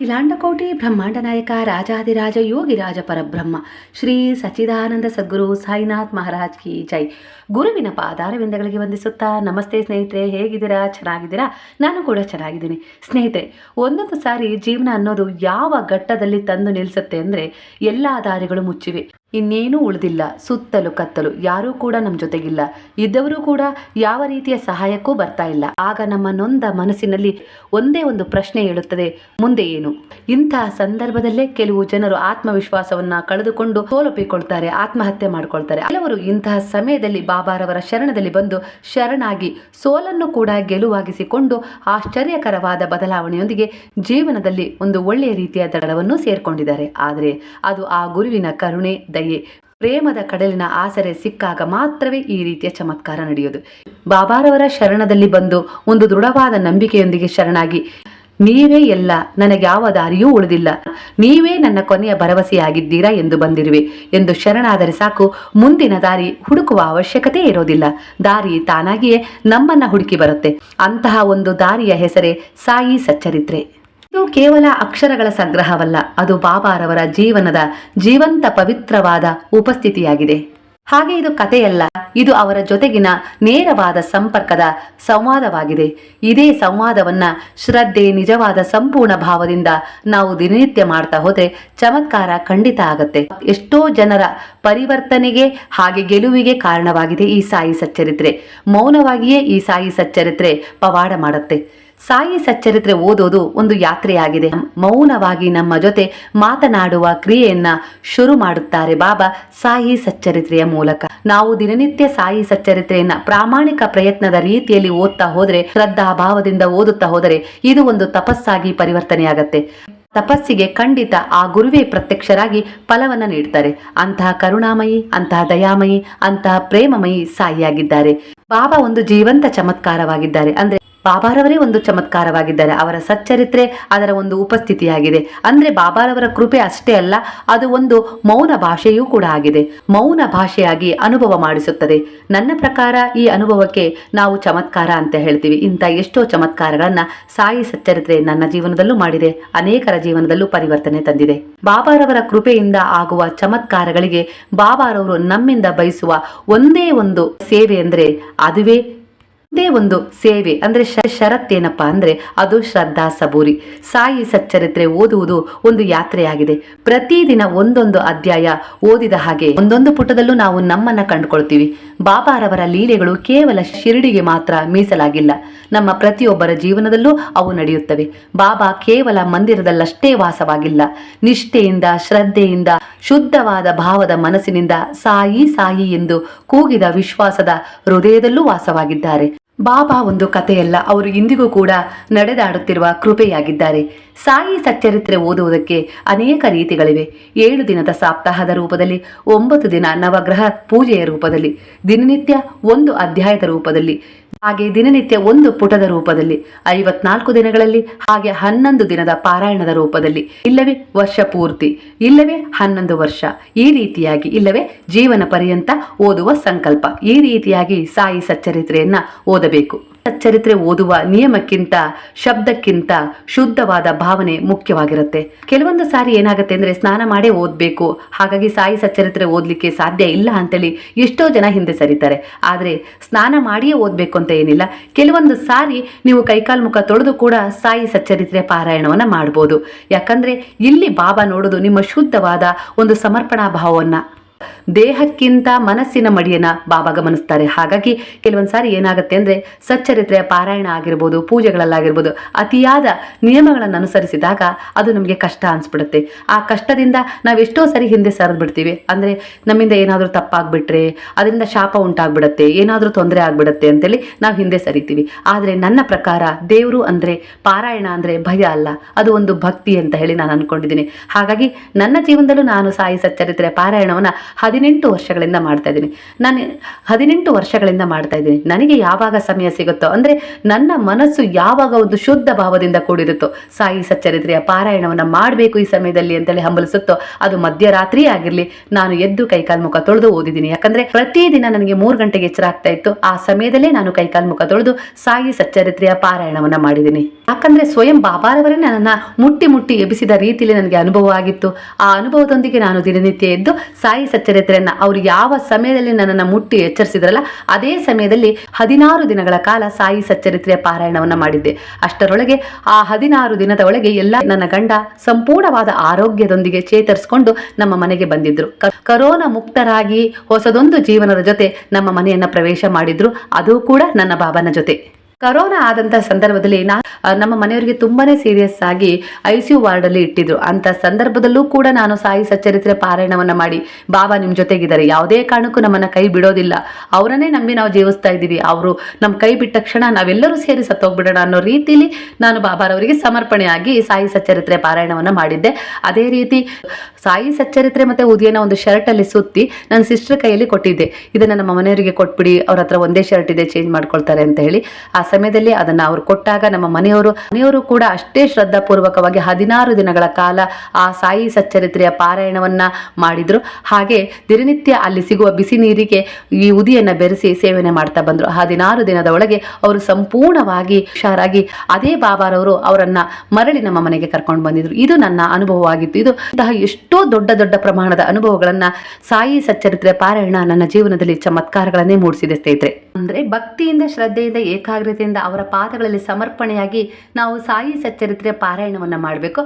ಕಿಲಾಂಡಕೋಟಿ ಬ್ರಹ್ಮಾಂಡ ನಾಯಕ ರಾಜಾದಿರಾಜ ಯೋಗಿರಾಜ ಪರಬ್ರಹ್ಮ, ಶ್ರೀ ಸಚ್ಚಿದಾನಂದ ಸದ್ಗುರು ಸಾಯಿನಾಥ್ ಮಹಾರಾಜ್ ಕಿ ಜೈ. ಗುರುವಿನ ಪಾದಾರವಿಂದಗಳಿಗೆ ವಂದಿಸುತ್ತಾ, ನಮಸ್ತೆ ಸ್ನೇಹಿತರೆ, ಹೇಗಿದ್ದೀರಾ? ಚೆನ್ನಾಗಿದ್ದೀರಾ? ನಾನು ಕೂಡ ಚೆನ್ನಾಗಿದ್ದೀನಿ. ಸ್ನೇಹಿತರೆ, ಒಂದೊಂದು ಸಾರಿ ಜೀವನ ಅನ್ನೋದು ಯಾವ ಘಟ್ಟದಲ್ಲಿ ತಂದು ನಿಲ್ಲಿಸುತ್ತೆ ಅಂದರೆ ಎಲ್ಲ ದಾರಿಗಳು ಮುಚ್ಚಿವೆ. ಇನ್ನೇನೂ ಉಳಿದಿಲ್ಲ. ಸುತ್ತಲು ಕತ್ತಲು. ಯಾರೂ ಕೂಡ ನಮ್ಮ ಜೊತೆಗಿಲ್ಲ. ಇದ್ದವರು ಕೂಡ ಯಾವ ರೀತಿಯ ಸಹಾಯಕ್ಕೂ ಬರ್ತಾ ಇಲ್ಲ. ಆಗ ನಮ್ಮ ನೊಂದ ಮನಸ್ಸಿನಲ್ಲಿ ಒಂದೇ ಒಂದು ಪ್ರಶ್ನೆ ಹೇಳುತ್ತದೆ ಮುಂದೆ ಏನು? ಇಂತಹ ಸಂದರ್ಭದಲ್ಲೇ ಕೆಲವು ಜನರು ಆತ್ಮವಿಶ್ವಾಸವನ್ನ ಕಳೆದುಕೊಂಡು ಸೋಲೊಪ್ಪಿಕೊಳ್ತಾರೆ ಆತ್ಮಹತ್ಯೆ ಮಾಡ್ಕೊಳ್ತಾರೆ. ಕೆಲವರು ಇಂತಹ ಸಮಯದಲ್ಲಿ ಬಾಬಾರವರ ಶರಣದಲ್ಲಿ ಬಂದು ಶರಣಾಗಿ ಸೋಲನ್ನು ಕೂಡ ಗೆಲುವಾಗಿಸಿಕೊಂಡು ಆಶ್ಚರ್ಯಕರವಾದ ಬದಲಾವಣೆಯೊಂದಿಗೆ ಜೀವನದಲ್ಲಿ ಒಂದು ಒಳ್ಳೆಯ ರೀತಿಯ ದಡವನ್ನು ಸೇರ್ಕೊಂಡಿದ್ದಾರೆ. ಆದರೆ ಅದು ಆ ಗುರುವಿನ ಕರುಣೆ ದಯೆ ಪ್ರೇಮದ ಕಡಲಿನ ಆಸರೆ ಸಿಕ್ಕಾಗ ಮಾತ್ರವೇ ಈ ರೀತಿಯ ಚಮತ್ಕಾರ ನಡೆಯುವುದು ಬಾಬಾರವರ ಶರಣದಲ್ಲಿ ಬಂದು ಒಂದು ದೃಢವಾದ ನಂಬಿಕೆಯೊಂದಿಗೆ ಶರಣಾಗಿ, ನೀವೇ ಎಲ್ಲ, ನನಗೆ ಯಾವ ದಾರಿಯೂ ಉಳಿದಿಲ್ಲ. ನೀವೇ ನನ್ನ ಕೊನೆಯ ಭರವಸೆಯಾಗಿದ್ದೀರಾ ಎಂದು ಬಂದಿರುವೆ ಎಂದು ಶರಣಾದರೆ ಸಾಕು, ಮುಂದಿನ ದಾರಿ ಹುಡುಕುವ ಅವಶ್ಯಕತೆ ಇರೋದಿಲ್ಲ. ದಾರಿ ತಾನಾಗಿಯೇ ನಮ್ಮನ್ನ ಹುಡುಕಿ ಬರುತ್ತೆ. ಅಂತಹ ಒಂದು ದಾರಿಯ ಹೆಸರೇ ಸಾಯಿ ಸಚ್ಚರಿತ್ರೆ. ಇದು ಕೇವಲ ಅಕ್ಷರಗಳ ಸಂಗ್ರಹವಲ್ಲ, ಅದು ಬಾಬಾರವರ ಜೀವನದ ಜೀವಂತ ಪವಿತ್ರವಾದ ಉಪಸ್ಥಿತಿಯಾಗಿದೆ. ಹಾಗೆ ಇದು ಕಥೆಯಲ್ಲ, ಇದು ಅವರ ಜೊತೆಗಿನ ನೇರವಾದ ಸಂಪರ್ಕದ ಸಂವಾದವಾಗಿದೆ. ಇದೇ ಸಂವಾದವನ್ನ ಶ್ರದ್ಧೆ, ನಿಜವಾದ ಸಂಪೂರ್ಣ ಭಾವದಿಂದ ನಾವು ದಿನನಿತ್ಯ ಮಾಡ್ತಾ ಹೋದ್ರೆ ಚಮತ್ಕಾರ ಖಂಡಿತ ಆಗತ್ತೆ. ಎಷ್ಟೋ ಜನರ ಪರಿವರ್ತನೆಗೆ ಹಾಗೆ ಗೆಲುವಿಗೆ ಕಾರಣವಾಗಿದೆ ಈ ಸಾಯಿ ಸಚ್ಚರಿತ್ರೆ. ಮೌನವಾಗಿಯೇ ಈ ಸಾಯಿ ಸಚ್ಚರಿತ್ರೆ ಪವಾಡ ಮಾಡುತ್ತೆ. ಸಾಯಿ ಸಚ್ಚರಿತ್ರೆ ಓದೋದು ಒಂದು ಯಾತ್ರೆಯಾಗಿದೆ. ಮೌನವಾಗಿ ನಮ್ಮ ಜೊತೆ ಮಾತನಾಡುವ ಕ್ರಿಯೆಯನ್ನ ಶುರು ಮಾಡುತ್ತಾರೆ ಬಾಬಾ ಸಾಯಿ ಸಚ್ಚರಿತ್ರೆಯ ಮೂಲಕ. ನಾವು ದಿನನಿತ್ಯ ಸಾಯಿ ಸಚ್ಚರಿತ್ರೆಯನ್ನ ಪ್ರಾಮಾಣಿಕ ಪ್ರಯತ್ನದ ರೀತಿಯಲ್ಲಿ ಓದ್ತಾ ಹೋದ್ರೆ ಶ್ರದ್ಧಾ ಭಾವದಿಂದ ಓದುತ್ತಾ ಹೋದರೆ ಇದು ಒಂದು ತಪಸ್ಸಾಗಿ ಪರಿವರ್ತನೆಯಾಗತ್ತೆ. ತಪಸ್ಸಿಗೆ ಖಂಡಿತ ಆ ಗುರುವೇ ಪ್ರತ್ಯಕ್ಷರಾಗಿ ಫಲವನ್ನ ನೀಡ್ತಾರೆ. ಅಂತಹ ಕರುಣಾಮಯಿ, ಅಂತಹ ದಯಾಮಯಿ, ಅಂತಹ ಪ್ರೇಮಮಯಿ ಸಾಯಿಯಾಗಿದ್ದಾರೆ. ಬಾಬಾ ಒಂದು ಜೀವಂತ ಚಮತ್ಕಾರವಾಗಿದ್ದಾರೆ. ಅಂದ್ರೆ ಬಾಬಾರವರೇ ಒಂದು ಚಮತ್ಕಾರವಾಗಿದ್ದಾರೆ. ಅವರ ಸಚ್ಚರಿತ್ರೆ ಅದರ ಒಂದು ಉಪಸ್ಥಿತಿಯಾಗಿದೆ. ಅಂದ್ರೆ ಬಾಬಾರವರ ಕೃಪೆ ಅಷ್ಟೇ ಅಲ್ಲ, ಅದು ಒಂದು ಮೌನ ಭಾಷೆಯೂ ಕೂಡ ಆಗಿದೆ. ಮೌನ ಭಾಷೆಯಾಗಿ ಅನುಭವ ಮಾಡಿಸುತ್ತದೆ. ನನ್ನ ಪ್ರಕಾರ ಈ ಅನುಭವಕ್ಕೆ ನಾವು ಚಮತ್ಕಾರ ಅಂತ ಹೇಳ್ತೀವಿ. ಇಂಥ ಎಷ್ಟೋ ಚಮತ್ಕಾರಗಳನ್ನ ಸಾಯಿ ಸಚ್ಚರಿತ್ರೆ ನನ್ನ ಜೀವನದಲ್ಲೂ ಮಾಡಿದೆ, ಅನೇಕರ ಜೀವನದಲ್ಲೂ ಪರಿವರ್ತನೆ ತಂದಿದೆ. ಬಾಬಾರವರ ಕೃಪೆಯಿಂದ ಆಗುವ ಚಮತ್ಕಾರಗಳಿಗೆ ಬಾಬಾರವರು ನಮ್ಮಿಂದ ಬಯಸುವ ಒಂದೇ ಒಂದು ಸೇವೆ ಅಂದ್ರೆ ಅದುವೇ ಒಂದೇ ಒಂದು ಸೇವೆ, ಅಂದ್ರೆ ಷರತ್ತೇನಪ್ಪ ಅಂದರೆ ಅಂದ್ರೆ ಅದು ಶ್ರದ್ಧಾ ಸಬೂರಿ. ಸಾಯಿ ಸಚ್ಚರಿತ್ರೆ ಓದುವುದು ಒಂದು ಯಾತ್ರೆಯಾಗಿದೆ. ಪ್ರತಿದಿನ ಒಂದೊಂದು ಅಧ್ಯಾಯ ಓದಿದ ಹಾಗೆ ಒಂದೊಂದು ಪುಟದಲ್ಲೂ ನಾವು ನಮ್ಮನ್ನ ಕಂಡುಕೊಳ್ತೀವಿ. ಬಾಬಾರವರ ಲೀಲೆಗಳು ಕೇವಲ ಶಿರಡಿಗೆ ಮಾತ್ರ ಮೀಸಲಾಗಿಲ್ಲ. ನಮ್ಮ ಪ್ರತಿಯೊಬ್ಬರ ಜೀವನದಲ್ಲೂ ಅವು ನಡೆಯುತ್ತವೆ. ಬಾಬಾ ಕೇವಲ ಮಂದಿರದಲ್ಲಷ್ಟೇ ವಾಸವಾಗಿಲ್ಲ. ನಿಷ್ಠೆಯಿಂದ, ಶ್ರದ್ಧೆಯಿಂದ, ಶುದ್ಧವಾದ ಭಾವದ ಮನಸ್ಸಿನಿಂದ ಸಾಯಿ ಸಾಯಿ ಎಂದು ಕೂಗಿದ ವಿಶ್ವಾಸದ ಹೃದಯದಲ್ಲೂ ವಾಸವಾಗಿದ್ದಾರೆ. ಬಾಬಾ ಒಂದು ಕಥೆಯಲ್ಲ. ಅವರು ಇಂದಿಗೂ ಕೂಡ ನಡೆದಾಡುತ್ತಿರುವ ಕೃಪೆಯಾಗಿದ್ದಾರೆ. ಸಾಯಿ ಸಚ್ಚರಿತ್ರೆ ಓದುವುದಕ್ಕೆ ಅನೇಕ ರೀತಿಗಳಿವೆ. ಏಳು ದಿನದ ಸಾಪ್ತಾಹದ ರೂಪದಲ್ಲಿ, ಒಂಬತ್ತು ದಿನ ನವಗ್ರಹ ಪೂಜೆಯ ರೂಪದಲ್ಲಿ, ದಿನನಿತ್ಯ ಒಂದು ಅಧ್ಯಾಯದ ರೂಪದಲ್ಲಿ ಹಾಗೆ ದಿನನಿತ್ಯ ಒಂದು ಪುಟದ ರೂಪದಲ್ಲಿ, ಐವತ್ನಾಲ್ಕು ದಿನಗಳಲ್ಲಿ, ಹಾಗೆ ಹನ್ನೊಂದು ದಿನದ ಪಾರಾಯಣದ ರೂಪದಲ್ಲಿ. ಇಲ್ಲವೇ ವರ್ಷ ಪೂರ್ತಿ, ಇಲ್ಲವೇ ಹನ್ನೊಂದು ವರ್ಷ. ಈ ರೀತಿಯಾಗಿ ಇಲ್ಲವೇ ಜೀವನ ಪರ್ಯಂತ ಓದುವ ಸಂಕಲ್ಪ. ಈ ರೀತಿಯಾಗಿ ಸಾಯಿ ಸಚ್ಚರಿತ್ರೆಯನ್ನ ಓದಬೇಕು. ಸಚ್ಚರಿತ್ರೆ ಓದುವ ನಿಯಮಕ್ಕಿಂತ, ಶಬ್ದಕ್ಕಿಂತ ಶುದ್ಧವಾದ ಭಾವನೆ ಮುಖ್ಯವಾಗಿರುತ್ತೆ. ಕೆಲವೊಂದು ಸಾರಿ ಏನಾಗುತ್ತೆ ಅಂದ್ರೆ ಸ್ನಾನ ಮಾಡೇ ಓದ್ಬೇಕು. ಹಾಗಾಗಿ ಸಾಯಿ ಸಚ್ಚರಿತ್ರೆ ಓದ್ಲಿಕ್ಕೆ ಸಾಧ್ಯ ಇಲ್ಲ ಅಂತೇಳಿ ಎಷ್ಟೋ ಜನ ಹಿಂದೆ ಸರಿತಾರೆ. ಆದರೆ ಸ್ನಾನ ಮಾಡಿಯೇ ಓದ್ಬೇಕು ಅಂತ ಏನಿಲ್ಲ. ಕೆಲವೊಂದು ಸಾರಿ ನೀವು ಕೈಕಾಲು ಮುಖ ತೊಳೆದು ಕೂಡ ಸಾಯಿ ಸಚ್ಚರಿತ್ರೆ ಪಾರಾಯಣವನ್ನ ಮಾಡ್ಬೋದು. ಯಾಕಂದ್ರೆ ಇಲ್ಲಿ ಬಾಬಾ ನೋಡೋದು ನಿಮ್ಮ ಶುದ್ಧವಾದ ಒಂದು ಸಮರ್ಪಣಾ ಭಾವವನ್ನ. ದೇಹಕ್ಕಿಂತ ಮನಸ್ಸಿನ ಮಡಿಯನ್ನ ಬಾಬಾ ಗಮನಿಸ್ತಾರೆ. ಹಾಗಾಗಿ ಕೆಲವೊಂದು ಸಾರಿ ಏನಾಗುತ್ತೆ ಅಂದ್ರೆ ಸಚ್ಚರಿತ್ರೆಯ ಪಾರಾಯಣ ಆಗಿರ್ಬೋದು, ಪೂಜೆಗಳಲ್ಲಾಗಿರ್ಬೋದು, ಅತಿಯಾದ ನಿಯಮಗಳನ್ನು ಅನುಸರಿಸಿದಾಗ ಅದು ನಮಗೆ ಕಷ್ಟ ಅನ್ಸ್ಬಿಡುತ್ತೆ. ಆ ಕಷ್ಟದಿಂದ ನಾವೆಷ್ಟೋ ಸರಿ ಹಿಂದೆ ಸರಿದು ಅಂದ್ರೆ ನಮ್ಮಿಂದ ಏನಾದರೂ ತಪ್ಪಾಗ್ಬಿಟ್ರೆ, ಅದರಿಂದ ಶಾಪ ಉಂಟಾಗ್ಬಿಡತ್ತೆ, ಏನಾದರೂ ತೊಂದರೆ ಆಗ್ಬಿಡತ್ತೆ ಅಂತೇಳಿ ನಾವು ಹಿಂದೆ ಸರಿತೀವಿ. ಆದರೆ ನನ್ನ ಪ್ರಕಾರ ದೇವರು ಅಂದ್ರೆ ಪಾರಾಯಣ ಅಂದ್ರೆ ಭಯ ಅಲ್ಲ. ಅದು ಒಂದು ಭಕ್ತಿ ಅಂತ ಹೇಳಿ ನಾನು ಅನ್ಕೊಂಡಿದ್ದೀನಿ. ಹಾಗಾಗಿ ನನ್ನ ಜೀವನದಲ್ಲೂ ನಾನು ಸಾಯಿ ಸಚ್ಚರಿತ್ರೆ ಪಾರಾಯಣವನ್ನ ಹದಿನೆಂಟು ವರ್ಷಗಳಿಂದ ಮಾಡ್ತಾ ಇದ್ದೀನಿ. ನಾನು ಹದಿನೆಂಟು ವರ್ಷಗಳಿಂದ ಮಾಡ್ತಾ ಇದ್ದೀನಿ. ನನಗೆ ಯಾವಾಗ ಸಮಯ ಸಿಗುತ್ತೋ, ಅಂದರೆ ನನ್ನ ಮನಸ್ಸು ಯಾವಾಗ ಒಂದು ಶುದ್ಧ ಭಾವದಿಂದ ಕೂಡಿರುತ್ತೋ, ಸಾಯಿ ಸಚ್ಚರಿತ್ರೆಯ ಪಾರಾಯಣವನ್ನು ಮಾಡಬೇಕು ಈ ಸಮಯದಲ್ಲಿ ಅಂತೇಳಿ ಹಂಬಲಿಸುತ್ತೋ, ಅದು ಮಧ್ಯರಾತ್ರಿ ಆಗಿರಲಿ, ನಾನು ಎದ್ದು ಕೈಕಾಲು ಮುಖ ತೊಳೆದು ಓದಿದ್ದೀನಿ. ಯಾಕಂದ್ರೆ ಪ್ರತಿದಿನ ನನಗೆ ಮೂರು ಗಂಟೆಗೆ ಎಚ್ಚರ ಆಗ್ತಾ ಇತ್ತು. ಆ ಸಮಯದಲ್ಲೇ ನಾನು ಕೈಕಾಲು ಮುಖ ತೊಳೆದು ಸಾಯಿ ಸಚ್ಚರಿತ್ರೆಯ ಪಾರಾಯಣವನ್ನ ಮಾಡಿದ್ದೀನಿ. ಯಾಕಂದ್ರೆ ಸ್ವಯಂ ಬಾಬಾರವರೇ ನನ್ನನ್ನು ಮುಟ್ಟಿ ಮುಟ್ಟಿ ಎಬ್ಬಿಸಿದ ರೀತಿಯಲ್ಲಿ ನನಗೆ ಅನುಭವ ಆಗಿತ್ತು. ಆ ಅನುಭವದೊಂದಿಗೆ ನಾನು ದಿನನಿತ್ಯ ಎದ್ದು ಸಾಯಿ ಸಚ್ಚರಿತ್ರೆಯನ್ನ ಅವರು ಯಾವ ಸಮಯದಲ್ಲಿ ನನ್ನನ್ನು ಮುಟ್ಟಿ ಎಚ್ಚರಿಸಿದ್ರಲ್ಲ, ಅದೇ ಸಮಯದಲ್ಲಿ ಹದಿನಾರು ದಿನಗಳ ಕಾಲ ಸಾಯಿ ಸಚ್ಚರಿತ್ರೆಯ ಪಾರಾಯಣವನ್ನ ಮಾಡಿದ್ದೆ. ಅಷ್ಟರೊಳಗೆ ಆ ಹದಿನಾರು ದಿನದ ಒಳಗೆ ಎಲ್ಲ ನನ್ನ ಗಂಡ ಸಂಪೂರ್ಣವಾದ ಆರೋಗ್ಯದೊಂದಿಗೆ ಚೇತರಿಸಿಕೊಂಡು ನಮ್ಮ ಮನೆಗೆ ಬಂದಿದ್ರು. ಕರೋನಾ ಮುಕ್ತರಾಗಿ ಹೊಸದೊಂದು ಜೀವನದ ಜೊತೆ ನಮ್ಮ ಮನೆಯನ್ನ ಪ್ರವೇಶ ಮಾಡಿದ್ರು. ಅದು ಕೂಡ ನನ್ನ ಬಾಬನ ಜೊತೆ. ಕರೋನಾ ಆದಂತ ಸಂದರ್ಭದಲ್ಲಿ ನಮ್ಮ ಮನೆಯವರಿಗೆ ತುಂಬಾನೇ ಸೀರಿಯಸ್ ಆಗಿ ಐಸಿಯು ವಾರ್ಡ್ ಅಲ್ಲಿ ಇಟ್ಟಿದ್ರು. ಅಂತ ಸಂದರ್ಭದಲ್ಲೂ ಕೂಡ ನಾನು ಸಾಯಿ ಸಚ್ಚರಿತ್ರೆ ಪಾರಾಯಣವನ್ನ ಮಾಡಿ, ಬಾಬಾ, ನಿಮ್ ಜೊತೆಗಿದ್ದಾರೆ. ಯಾವುದೇ ಕಾರಣಕ್ಕೂ ನಮ್ಮನ್ನ ಕೈ ಬಿಡೋದಿಲ್ಲ. ಅವರನ್ನೇ ನಂಬಿ ನಾವು ಜೀವಿಸ್ತಾ ಇದ್ದೀವಿ. ಅವರು ನಮ್ಮ ಕೈ ಬಿಟ್ಟ ಕ್ಷಣ ನಾವೆಲ್ಲರೂ ಸೇರಿ ಸತ್ತೋಗ್ಬಿಡೋಣ ಅನ್ನೋ ರೀತಿಲಿ ನಾನು ಬಾಬಾರವರಿಗೆ ಸಮರ್ಪಣೆಯಾಗಿ ಸಾಯಿ ಸಚ್ಚರಿತ್ರೆ ಪಾರಾಯಣವನ್ನ ಮಾಡಿದ್ದೆ. ಅದೇ ರೀತಿ ಸಾಯಿ ಸಚ್ಚರಿತ್ರೆ ಮತ್ತೆ ಉದಿಯನ ಒಂದು ಶರ್ಟ್ ಅಲ್ಲಿ ಸುತ್ತಿ ನನ್ನ ಸಿಸ್ಟರ್ ಕೈಯಲ್ಲಿ ಕೊಟ್ಟಿದ್ದೆ. ಇದನ್ನ ನಮ್ಮ ಮನೆಯವರಿಗೆ ಕೊಟ್ಬಿಡಿ, ಅವ್ರ ಹತ್ರ ಒಂದೇ ಶರ್ಟ್ ಇದೆ ಚೇಂಜ್ ಮಾಡ್ಕೊಳ್ತಾರೆ ಅಂತ ಹೇಳಿ ಆ ಸಮಯದಲ್ಲಿ ಅದನ್ನ ಅವರು ಕೊಟ್ಟಾಗ ನಮ್ಮ ಮನೆಯವರು ಮನೆಯವರು ಕೂಡ ಅಷ್ಟೇ ಶ್ರದ್ಧಾಪೂರ್ವಕವಾಗಿ ಹದಿನಾರು ದಿನಗಳ ಕಾಲ ಆ ಸಾಯಿ ಸಚ್ಚರಿತ್ರೆಯ ಪಾರಾಯಣವನ್ನ ಮಾಡಿದ್ರು. ಹಾಗೆ ದಿನನಿತ್ಯ ಅಲ್ಲಿ ಸಿಗುವ ಬಿಸಿ ನೀರಿಗೆ ಈ ಉದಿಯನ್ನ ಬೆರೆಸಿ ಸೇವನೆ ಮಾಡ್ತಾ ಬಂದ್ರು. ಹದಿನಾರು ದಿನದ ಒಳಗೆ ಅವರು ಸಂಪೂರ್ಣವಾಗಿ ಹುಷಾರಾಗಿ ಅದೇ ಬಾಬಾರವರು ಅವರನ್ನ ಮರಳಿ ನಮ್ಮ ಮನೆಗೆ ಕರ್ಕೊಂಡು ಬಂದಿದ್ರು. ಇದು ನನ್ನ ಅನುಭವವಾಗಿತ್ತು. ಇದು ಇಂತಹ ಎಷ್ಟೋ ದೊಡ್ಡ ದೊಡ್ಡ ಪ್ರಮಾಣದ ಅನುಭವಗಳನ್ನ ಸಾಯಿ ಸಚ್ಚರಿತ್ರೆ ಪಾರಾಯಣ ನನ್ನ ಜೀವನದಲ್ಲಿ ಚಮತ್ಕಾರಗಳನ್ನೇ ಮೂಡಿಸಿದೆ ಸ್ನೇಹಿತರೆ. ಅಂದ್ರೆ ಭಕ್ತಿಯಿಂದ ಶ್ರದ್ಧೆಯಿಂದ ಏಕಾಗ್ರತೆಯಿಂದ ಅವರ ಪಾದಗಳಲ್ಲಿ ಸಮರ್ಪಣೆಯಾಗಿ ನಾವು ಸಾಯಿ ಸಚ್ಚರಿತ್ರೆ ಪಾರಾಯಣವನ್ನು ಮಾಡಬೇಕು.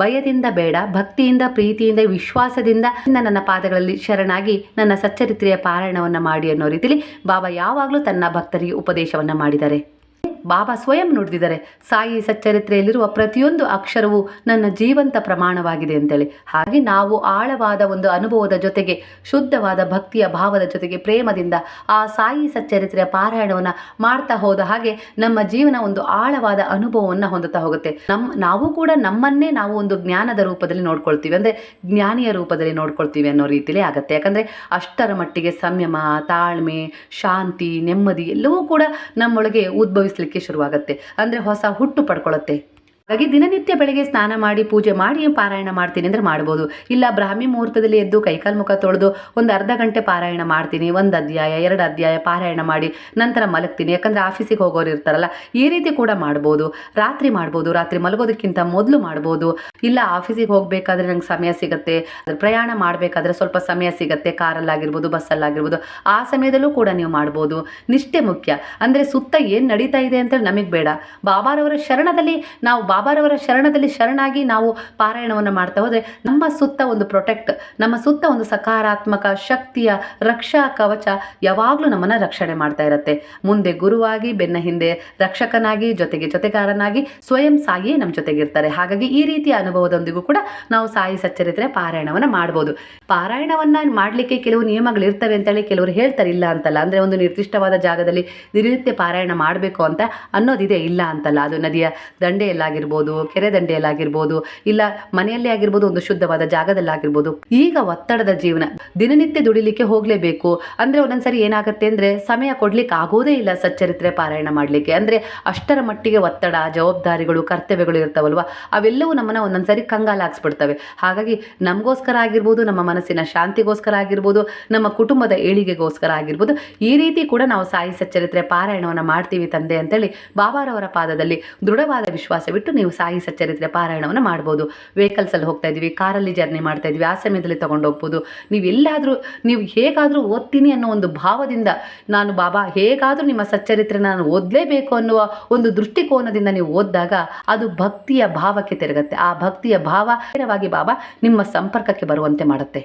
ಭಯದಿಂದ ಬೇಡ, ಭಕ್ತಿಯಿಂದ, ಪ್ರೀತಿಯಿಂದ, ವಿಶ್ವಾಸದಿಂದ ನನ್ನ ಪಾದಗಳಲ್ಲಿ ಶರಣಾಗಿ ನನ್ನ ಸಚ್ಚರಿತ್ರೆಯ ಪಾರಾಯಣವನ್ನು ಮಾಡಿ ಅನ್ನೋ ರೀತಿಯಲ್ಲಿ ಬಾಬಾ ಯಾವಾಗಲೂ ತನ್ನ ಭಕ್ತರಿಗೆ ಉಪದೇಶವನ್ನು ಮಾಡಿದ್ದಾರೆ. ಬಾಬಾ ಸ್ವಯಂ ನುಡಿದಿದ್ದಾರೆ. ಸಾಯಿ ಸಚ್ಚರಿತ್ರೆಯಲ್ಲಿರುವ ಪ್ರತಿಯೊಂದು ಅಕ್ಷರವು ನನ್ನ ಜೀವಂತ ಪ್ರಮಾಣವಾಗಿದೆ ಅಂತೇಳಿ. ಹಾಗೆ ನಾವು ಆಳವಾದ ಒಂದು ಅನುಭವದ ಜೊತೆಗೆ, ಶುದ್ಧವಾದ ಭಕ್ತಿಯ ಭಾವದ ಜೊತೆಗೆ, ಪ್ರೇಮದಿಂದ ಆ ಸಾಯಿ ಸಚ್ಚರಿತ್ರೆಯ ಪಾರಾಯಣವನ್ನು ಮಾಡ್ತಾ ಹೋದ ಹಾಗೆ ನಮ್ಮ ಜೀವನ ಒಂದು ಆಳವಾದ ಅನುಭವವನ್ನು ಹೊಂದುತ್ತಾ ಹೋಗುತ್ತೆ. ನಮ್ಮ ನಾವು ಕೂಡ ನಮ್ಮನ್ನೇ ನಾವು ಒಂದು ಜ್ಞಾನದ ರೂಪದಲ್ಲಿ ನೋಡ್ಕೊಳ್ತೀವಿ. ಅಂದರೆ ಜ್ಞಾನಿಯ ರೂಪದಲ್ಲಿ ನೋಡ್ಕೊಳ್ತೀವಿ ಅನ್ನೋ ರೀತಿಯಲ್ಲಿ ಆಗುತ್ತೆ. ಯಾಕಂದರೆ ಅಷ್ಟರ ಮಟ್ಟಿಗೆ ಸಂಯಮ, ತಾಳ್ಮೆ, ಶಾಂತಿ, ನೆಮ್ಮದಿ ಎಲ್ಲವೂ ಕೂಡ ನಮ್ಮೊಳಗೆ ಉದ್ಭವಿಸಲಿಕ್ಕೆ ಶುರುವಾಗುತ್ತೆ. ಅಂದರೆ ಹೊಸ ಹುಟ್ಟು ಪಡ್ಕೊಳ್ಳುತ್ತೆ ಹಾಗಾಗಿ ದಿನನಿತ್ಯ ಬೆಳಗ್ಗೆ ಸ್ನಾನ ಮಾಡಿ ಪೂಜೆ ಮಾಡಿ ಪಾರಾಯಣ ಮಾಡ್ತೀನಿ ಅಂದ್ರೆ ಮಾಡ್ಬೋದು. ಇಲ್ಲ ಬ್ರಾಹ್ಮಿ ಮುಹೂರ್ತದಲ್ಲಿ ಎದ್ದು ಕೈಕಾಲು ಮುಖ ತೊಳೆದು ಒಂದು ಅರ್ಧ ಗಂಟೆ ಪಾರಾಯಣ ಮಾಡ್ತೀನಿ, ಒಂದು ಅಧ್ಯಾಯ, ಎರಡು ಅಧ್ಯಾಯ ಪಾರಾಯಣ ಮಾಡಿ ನಂತರ ಮಲಗ್ತೀನಿ. ಯಾಕಂದ್ರೆ ಆಫೀಸಿಗೆ ಹೋಗೋರು ಇರ್ತಾರಲ್ಲ, ಈ ರೀತಿ ಕೂಡ ಮಾಡ್ಬೋದು. ರಾತ್ರಿ ಮಾಡ್ಬೋದು, ರಾತ್ರಿ ಮಲಗೋದಕ್ಕಿಂತ ಮೊದಲು ಮಾಡ್ಬೋದು. ಇಲ್ಲ ಆಫೀಸಿಗೆ ಹೋಗಬೇಕಾದ್ರೆ ನಂಗೆ ಸಮಯ ಸಿಗುತ್ತೆ ಪ್ರಯಾಣ ಮಾಡಬೇಕಾದ್ರೆ ಸ್ವಲ್ಪ ಸಮಯ ಸಿಗುತ್ತೆ, ಕಾರಲ್ಲಾಗಿರ್ಬೋದು, ಬಸ್ಸಲ್ಲಾಗಿರ್ಬೋದು. ಆ ಸಮಯದಲ್ಲೂ ಕೂಡ ನೀವು ಮಾಡ್ಬೋದು. ನಿಷ್ಠೆ ಮುಖ್ಯ. ಅಂದರೆ ಸುತ್ತ ಏನು ನಡೀತಾ ಇದೆ ಅಂತ ನಮಗೆ ಬೇಡ. ಬಾಬಾರವರ ಶರಣದಲ್ಲಿ ನಾವು ಬಾಬಾರವರ ಶರಣದಲ್ಲಿ ಶರಣಾಗಿ ನಾವು ಪಾರಾಯಣವನ್ನು ಮಾಡ್ತಾ ಹೋದರೆ ನಮ್ಮ ಸುತ್ತ ಒಂದು ಪ್ರೊಟೆಕ್ಟ್ ನಮ್ಮ ಸುತ್ತ ಒಂದು ಸಕಾರಾತ್ಮಕ ಶಕ್ತಿಯ ರಕ್ಷಾ ಕವಚ ಯಾವಾಗಲೂ ನಮ್ಮನ್ನು ರಕ್ಷಣೆ ಮಾಡ್ತಾ ಇರುತ್ತೆ. ಮುಂದೆ ಗುರುವಾಗಿ, ಬೆನ್ನ ಹಿಂದೆ ರಕ್ಷಕನಾಗಿ, ಜೊತೆಗೆ ಜೊತೆಗಾರನಾಗಿ ಸ್ವಯಂ ಸಾಯಿಯೇ ನಮ್ಮ ಜೊತೆಗಿರ್ತಾರೆ ಹಾಗಾಗಿ ಈ ರೀತಿಯ ಅನುಭವದೊಂದಿಗೂ ಕೂಡ ನಾವು ಸಾಯಿ ಸಚ್ಚರಿತ್ರೆ ಪಾರಾಯಣವನ್ನು ಮಾಡ್ಬೋದು. ಪಾರಾಯಣವನ್ನ ಮಾಡಲಿಕ್ಕೆ ಕೆಲವು ನಿಯಮಗಳು ಇರ್ತವೆ ಅಂತೇಳಿ ಕೆಲವರು ಹೇಳ್ತಾರೆ, ಇಲ್ಲ ಅಂತಲ್ಲ. ಅಂದರೆ ಒಂದು ನಿರ್ದಿಷ್ಟವಾದ ಜಾಗದಲ್ಲಿ ದಿನನಿತ್ಯ ಪಾರಾಯಣ ಮಾಡಬೇಕು ಅಂತ ಅನ್ನೋದಿದೆ, ಇಲ್ಲ ಅಂತಲ್ಲ. ಅದು ನದಿಯ ದಂಡೆಯಲ್ಲಾಗಿರ್ಬೋದು ಕೆರೆ ದಂಡೆಯಲ್ಲಾಗಿರ್ಬೋದು, ಇಲ್ಲ ಮನೆಯಲ್ಲೇ ಆಗಿರ್ಬೋದು, ಒಂದು ಶುದ್ಧವಾದ ಜಾಗದಲ್ಲಾಗಿರ್ಬೋದು, ಈಗ ಒತ್ತಡದ ಜೀವನ. ದಿನನಿತ್ಯ ದುಡಿಲಿಕ್ಕೆ ಹೋಗಲೇಬೇಕು. ಅಂದರೆ ಒಂದೊಂದ್ಸರಿ ಏನಾಗುತ್ತೆ ಅಂದರೆ ಸಮಯ ಕೊಡ್ಲಿಕ್ಕೆ ಆಗೋದೇ ಇಲ್ಲ ಸಚ್ಚರಿತ್ರೆ ಪಾರಾಯಣ ಮಾಡಲಿಕ್ಕೆ. ಅಂದರೆ ಅಷ್ಟರ ಮಟ್ಟಿಗೆ ಒತ್ತಡ, ಜವಾಬ್ದಾರಿಗಳು, ಕರ್ತವ್ಯಗಳು ಇರ್ತಾವಲ್ವ? ಅವೆಲ್ಲವೂ ನಮ್ಮನ್ನ ಒಂದೊಂದ್ಸರಿ ಕಂಗಾಲಾಗಿಸ್ಬಿಡ್ತವೆ ಹಾಗಾಗಿ ನಮಗೋಸ್ಕರ ಆಗಿರ್ಬೋದು, ನಮ್ಮ ಮನಸ್ಸಿನ ಶಾಂತಿಗೋಸ್ಕರ ಆಗಿರ್ಬೋದು, ನಮ್ಮ ಕುಟುಂಬದ ಏಳಿಗೆಗೋಸ್ಕರ ಆಗಿರ್ಬೋದು, ಈ ರೀತಿ ಕೂಡ ನಾವು ಸಾಯಿ ಸಚ್ಚರಿತ್ರೆ ಪಾರಾಯಣವನ್ನು ಮಾಡ್ತೀವಿ ತಂದೆ ಅಂತೇಳಿ ಬಾಬಾರವರ ಪಾದದಲ್ಲಿ ದೃಢವಾದ ವಿಶ್ವಾಸವಿಟ್ಟು ನೀವು ಸಾಯಿ ಸಚ್ಚರಿತ್ರೆ ಪಾರಾಯಣವನ್ನು ಮಾಡ್ಬೋದು. ವೆಹಿಕಲ್ಸಲ್ಲಿ ಹೋಗ್ತಾ ಇದ್ದೀವಿ, ಕಾರಲ್ಲಿ ಜರ್ನಿ ಮಾಡ್ತಾ ಇದ್ವಿ ಆ ಸಮಯದಲ್ಲಿ ತೊಗೊಂಡು ಹೋಗ್ಬೋದು. ನೀವು ಎಲ್ಲಾದರೂ, ನೀವು ಹೇಗಾದರೂ ಓದ್ತೀನಿ ಅನ್ನೋ ಒಂದು ಭಾವದಿಂದ ನಾನು ಬಾಬಾ, ಹೇಗಾದರೂ ನಿಮ್ಮ ಸಚ್ಚರಿತ್ರೆ ನಾನು ಓದಲೇಬೇಕು ಅನ್ನುವ ಒಂದು ದೃಷ್ಟಿಕೋನದಿಂದ ನೀವು ಓದಿದಾಗ ಅದು ಭಕ್ತಿಯ ಭಾವಕ್ಕೆ ತಿರುಗುತ್ತೆ. ಆ ಭಕ್ತಿಯ ಭಾವ ನೇರವಾಗಿ ಬಾಬಾ ನಿಮ್ಮ ಸಂಪರ್ಕಕ್ಕೆ ಬರುವಂತೆ ಮಾಡುತ್ತೆ.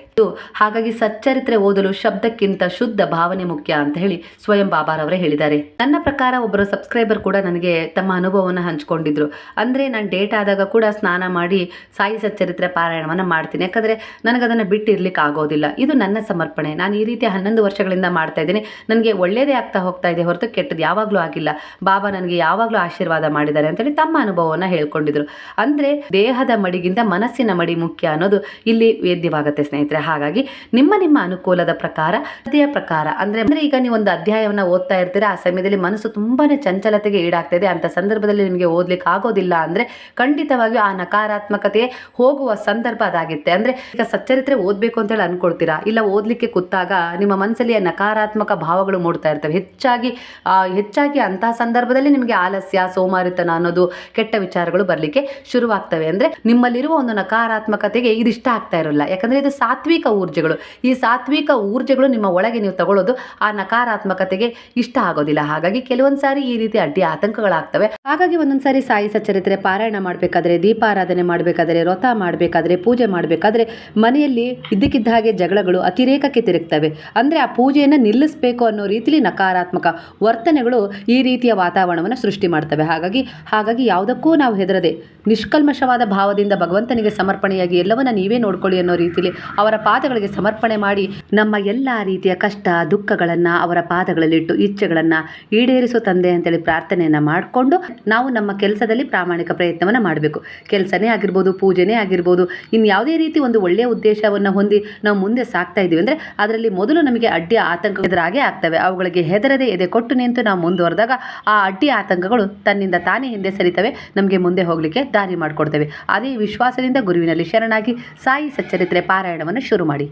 ಹಾಗಾಗಿ ಸಚ್ಚರಿತ್ರೆ ಓದಲು ಶಬ್ದಕ್ಕಿಂತ ಶುದ್ಧ ಭಾವನೆ ಮುಖ್ಯ ಅಂತ ಹೇಳಿ ಸ್ವಯಂ ಬಾಬಾರವರೇ ಹೇಳಿದ್ದಾರೆ. ನನ್ನ ಪ್ರಕಾರ ಒಬ್ಬರು ಸಬ್ಸ್ಕ್ರೈಬರ್ ಕೂಡ ನನಗೆ ತಮ್ಮ ಅನುಭವವನ್ನು ಹಂಚಿಕೊಂಡಿದ್ರು. ಅಂದ್ರೆ ನಾನು ಡೇಟ್ ಆದಾಗ ಕೂಡ ಸ್ನಾನ ಮಾಡಿ ಸಾಯಿ ಸಚ್ಚರಿತ್ರೆ ಪಾರಾಯಣವನ್ನು ಮಾಡ್ತೀನಿ. ಯಾಕಂದರೆ ನನಗದನ್ನು ಬಿಟ್ಟಿರ್ಲಿಕ್ಕೆ ಆಗೋದಿಲ್ಲ. ಇದು ನನ್ನ ಸಮರ್ಪಣೆ. ನಾನು ಈ ರೀತಿ ಹನ್ನೊಂದು ವರ್ಷಗಳಿಂದ ಮಾಡ್ತಾ ಇದ್ದೀನಿ. ನನಗೆ ಒಳ್ಳೆಯದೇ ಆಗ್ತಾ ಹೋಗ್ತಾ ಇದೆ ಹೊರತು ಕೆಟ್ಟದ್ದು ಯಾವಾಗಲೂ ಆಗಿಲ್ಲ. ಬಾಬಾ ನನಗೆ ಯಾವಾಗಲೂ ಆಶೀರ್ವಾದ ಮಾಡಿದ್ದಾರೆ ಅಂತೇಳಿ ತಮ್ಮ ಅನುಭವವನ್ನು ಹೇಳ್ಕೊಂಡಿದ್ರು. ಅಂದರೆ ದೇಹದ ಮಡಿಗಿಂತ ಮನಸ್ಸಿನ ಮಡಿ ಮುಖ್ಯ ಅನ್ನೋದು ಇಲ್ಲಿ ವೇದ್ಯವಾಗುತ್ತೆ ಸ್ನೇಹಿತರೆ. ಹಾಗಾಗಿ ನಿಮ್ಮ ನಿಮ್ಮ ಅನುಕೂಲದ ಪ್ರಕಾರ ಅದೇ ಪ್ರಕಾರ, ಅಂದರೆ ಅಂದರೆ ಈಗ ನೀವು ಒಂದು ಅಧ್ಯಾಯವನ್ನು ಓದ್ತಾ ಇರ್ತೀರಾ, ಆ ಸಮಯದಲ್ಲಿ ಮನಸ್ಸು ತುಂಬಾ ಚಂಚಲತೆಗೆ ಈಡಾಗ್ತಾ ಇದೆ. ಅಂಥ ಸಂದರ್ಭದಲ್ಲಿ ನಿಮಗೆ ಓದ್ಲಿಕ್ಕೆ ಆಗೋದಿಲ್ಲ ಅಂದರೆ ಖಂಡಿತವಾಗಿಯೂ ಆ ನಕಾರಾತ್ಮಕತೆ ಹೋಗುವ ಸಂದರ್ಭ ಅದಾಗಿತ್ತೆ. ಅಂದರೆ ಈಗ ಸಚ್ಚರಿತ್ರೆ ಓದಬೇಕು ಅಂತೇಳಿ ಅನ್ಕೊಳ್ತೀರಾ? ಇಲ್ಲ ಓದಲಿಕ್ಕೆ ಕೂತಾಗ ನಿಮ್ಮ ಮನಸ್ಸಲ್ಲಿ ನಕಾರಾತ್ಮಕ ಭಾವಗಳು ಮೂಡ್ತಾ ಇರ್ತವೆ. ಹೆಚ್ಚಾಗಿ ಹೆಚ್ಚಾಗಿ ಅಂತಹ ಸಂದರ್ಭದಲ್ಲಿ ನಿಮಗೆ ಆಲಸ್ಯ, ಸೋಮಾರಿತನ ಅನ್ನೋದು ಕೆಟ್ಟ ವಿಚಾರಗಳು ಬರಲಿಕ್ಕೆ ಶುರುವಾಗ್ತವೆ. ಅಂದರೆ ನಿಮ್ಮಲ್ಲಿರುವ ಒಂದು ನಕಾರಾತ್ಮಕತೆಗೆ ಇದು ಇಷ್ಟ ಆಗ್ತಾ ಇರಲ್ಲ. ಯಾಕಂದರೆ ಇದು ಸಾತ್ವಿಕ ಊರ್ಜೆಗಳು. ಈ ಸಾತ್ವಿಕ ಊರ್ಜೆಗಳು ನಿಮ್ಮ ಒಳಗೆ ನೀವು ತಗೊಳ್ಳೋದು ಆ ನಕಾರಾತ್ಮಕತೆಗೆ ಇಷ್ಟ ಆಗೋದಿಲ್ಲ. ಹಾಗಾಗಿ ಕೆಲವೊಂದು ಸಾರಿ ಈ ರೀತಿ ಅಡ್ಡಿ ಆತಂಕಗಳಾಗ್ತವೆ. ಹಾಗಾಗಿ ಒಂದೊಂದು ಸಾರಿ ಸಾಯಿ ಸಚ್ಚರಿತ್ರೆ ಪಾರಾಯಣ ಮಾಡಬೇಕಾದ್ರೆ ದೀಪಾರಾಧನೆ ಮಾಡಬೇಕಾದ್ರೆ ವ್ರತ ಮಾಡಬೇಕಾದ್ರೆ ಪೂಜೆ ಮಾಡಬೇಕಾದ್ರೆ ಮನೆಯಲ್ಲಿ ಇದ್ದಕ್ಕಿದ್ದ ಹಾಗೆ ಜಗಳಗಳು ಅತಿರೇಕಕ್ಕೆ ತಿರುಗ್ತವೆ. ಅಂದರೆ ಆ ಪೂಜೆಯನ್ನು ನಿಲ್ಲಿಸಬೇಕು ಅನ್ನೋ ರೀತಿಲಿ ನಕಾರಾತ್ಮಕ ವರ್ತನೆಗಳು ಈ ರೀತಿಯ ವಾತಾವರಣವನ್ನು ಸೃಷ್ಟಿ ಮಾಡ್ತವೆ. ಹಾಗಾಗಿ ಹಾಗಾಗಿ ಯಾವುದಕ್ಕೂ ನಾವು ಹೆದರದೆ ನಿಷ್ಕಲ್ಮಶವಾದ ಭಾವದಿಂದ ಭಗವಂತನಿಗೆ ಸಮರ್ಪಣೆಯಾಗಿ ಎಲ್ಲವನ್ನ ನೀವೇ ನೋಡ್ಕೊಳ್ಳಿ ಅನ್ನೋ ರೀತಿಲಿ ಅವರ ಪಾದಗಳಿಗೆ ಸಮರ್ಪಣೆ ಮಾಡಿ ನಮ್ಮ ಎಲ್ಲ ರೀತಿಯ ಕಷ್ಟ, ದುಃಖಗಳನ್ನು ಅವರ ಪಾದಗಳಲ್ಲಿಟ್ಟು ಇಚ್ಛೆಗಳನ್ನು ಈಡೇರಿಸು ತಂದೆ ಅಂತೇಳಿ ಪ್ರಾರ್ಥನೆಯನ್ನು ಮಾಡಿಕೊಂಡು ನಾವು ನಮ್ಮ ಕೆಲಸದಲ್ಲಿ ಪ್ರಾಮಾಣಿಕ ಪ್ರಯತ್ನವನ್ನು ಮಾಡಬೇಕು. ಕೆಲಸನೇ ಆಗಿರ್ಬೋದು, ಪೂಜೆನೇ ಆಗಿರ್ಬೋದು ಇನ್ನು ಯಾವುದೇ ರೀತಿ ಒಂದು ಒಳ್ಳೆಯ ಉದ್ದೇಶವನ್ನು ಹೊಂದಿ ನಾವು ಮುಂದೆ ಸಾಗ್ತಾ ಇದ್ದೀವಿ ಅಂದರೆ ಅದರಲ್ಲಿ ಮೊದಲು ನಮಗೆ ಅಡ್ಡಿ ಆತಂಕ ಎದುರಾಗೆ ಆಗ್ತವೆ. ಅವುಗಳಿಗೆ ಹೆದರದೆ ಎದೆ ಕೊಟ್ಟು ನಿಂತು ನಾವು ಮುಂದುವರೆದಾಗ ಆ ಅಡ್ಡಿ ಆತಂಕಗಳು ತನ್ನಿಂದ ತಾನೇ ಹಿಂದೆ ಸರಿತವೆ, ನಮಗೆ ಮುಂದೆ ಹೋಗಲಿಕ್ಕೆ ದಾರಿ ಮಾಡಿಕೊಡ್ತವೆ. ಅದೇ ವಿಶ್ವಾಸದಿಂದ ಗುರುವಿನಲ್ಲಿ ಶರಣಾಗಿ ಸಾಯಿ ಸಚ್ಚರಿತ್ರೆ ಪಾರಾಯಣವನ್ನು ಶುರು ಮಾಡಿ.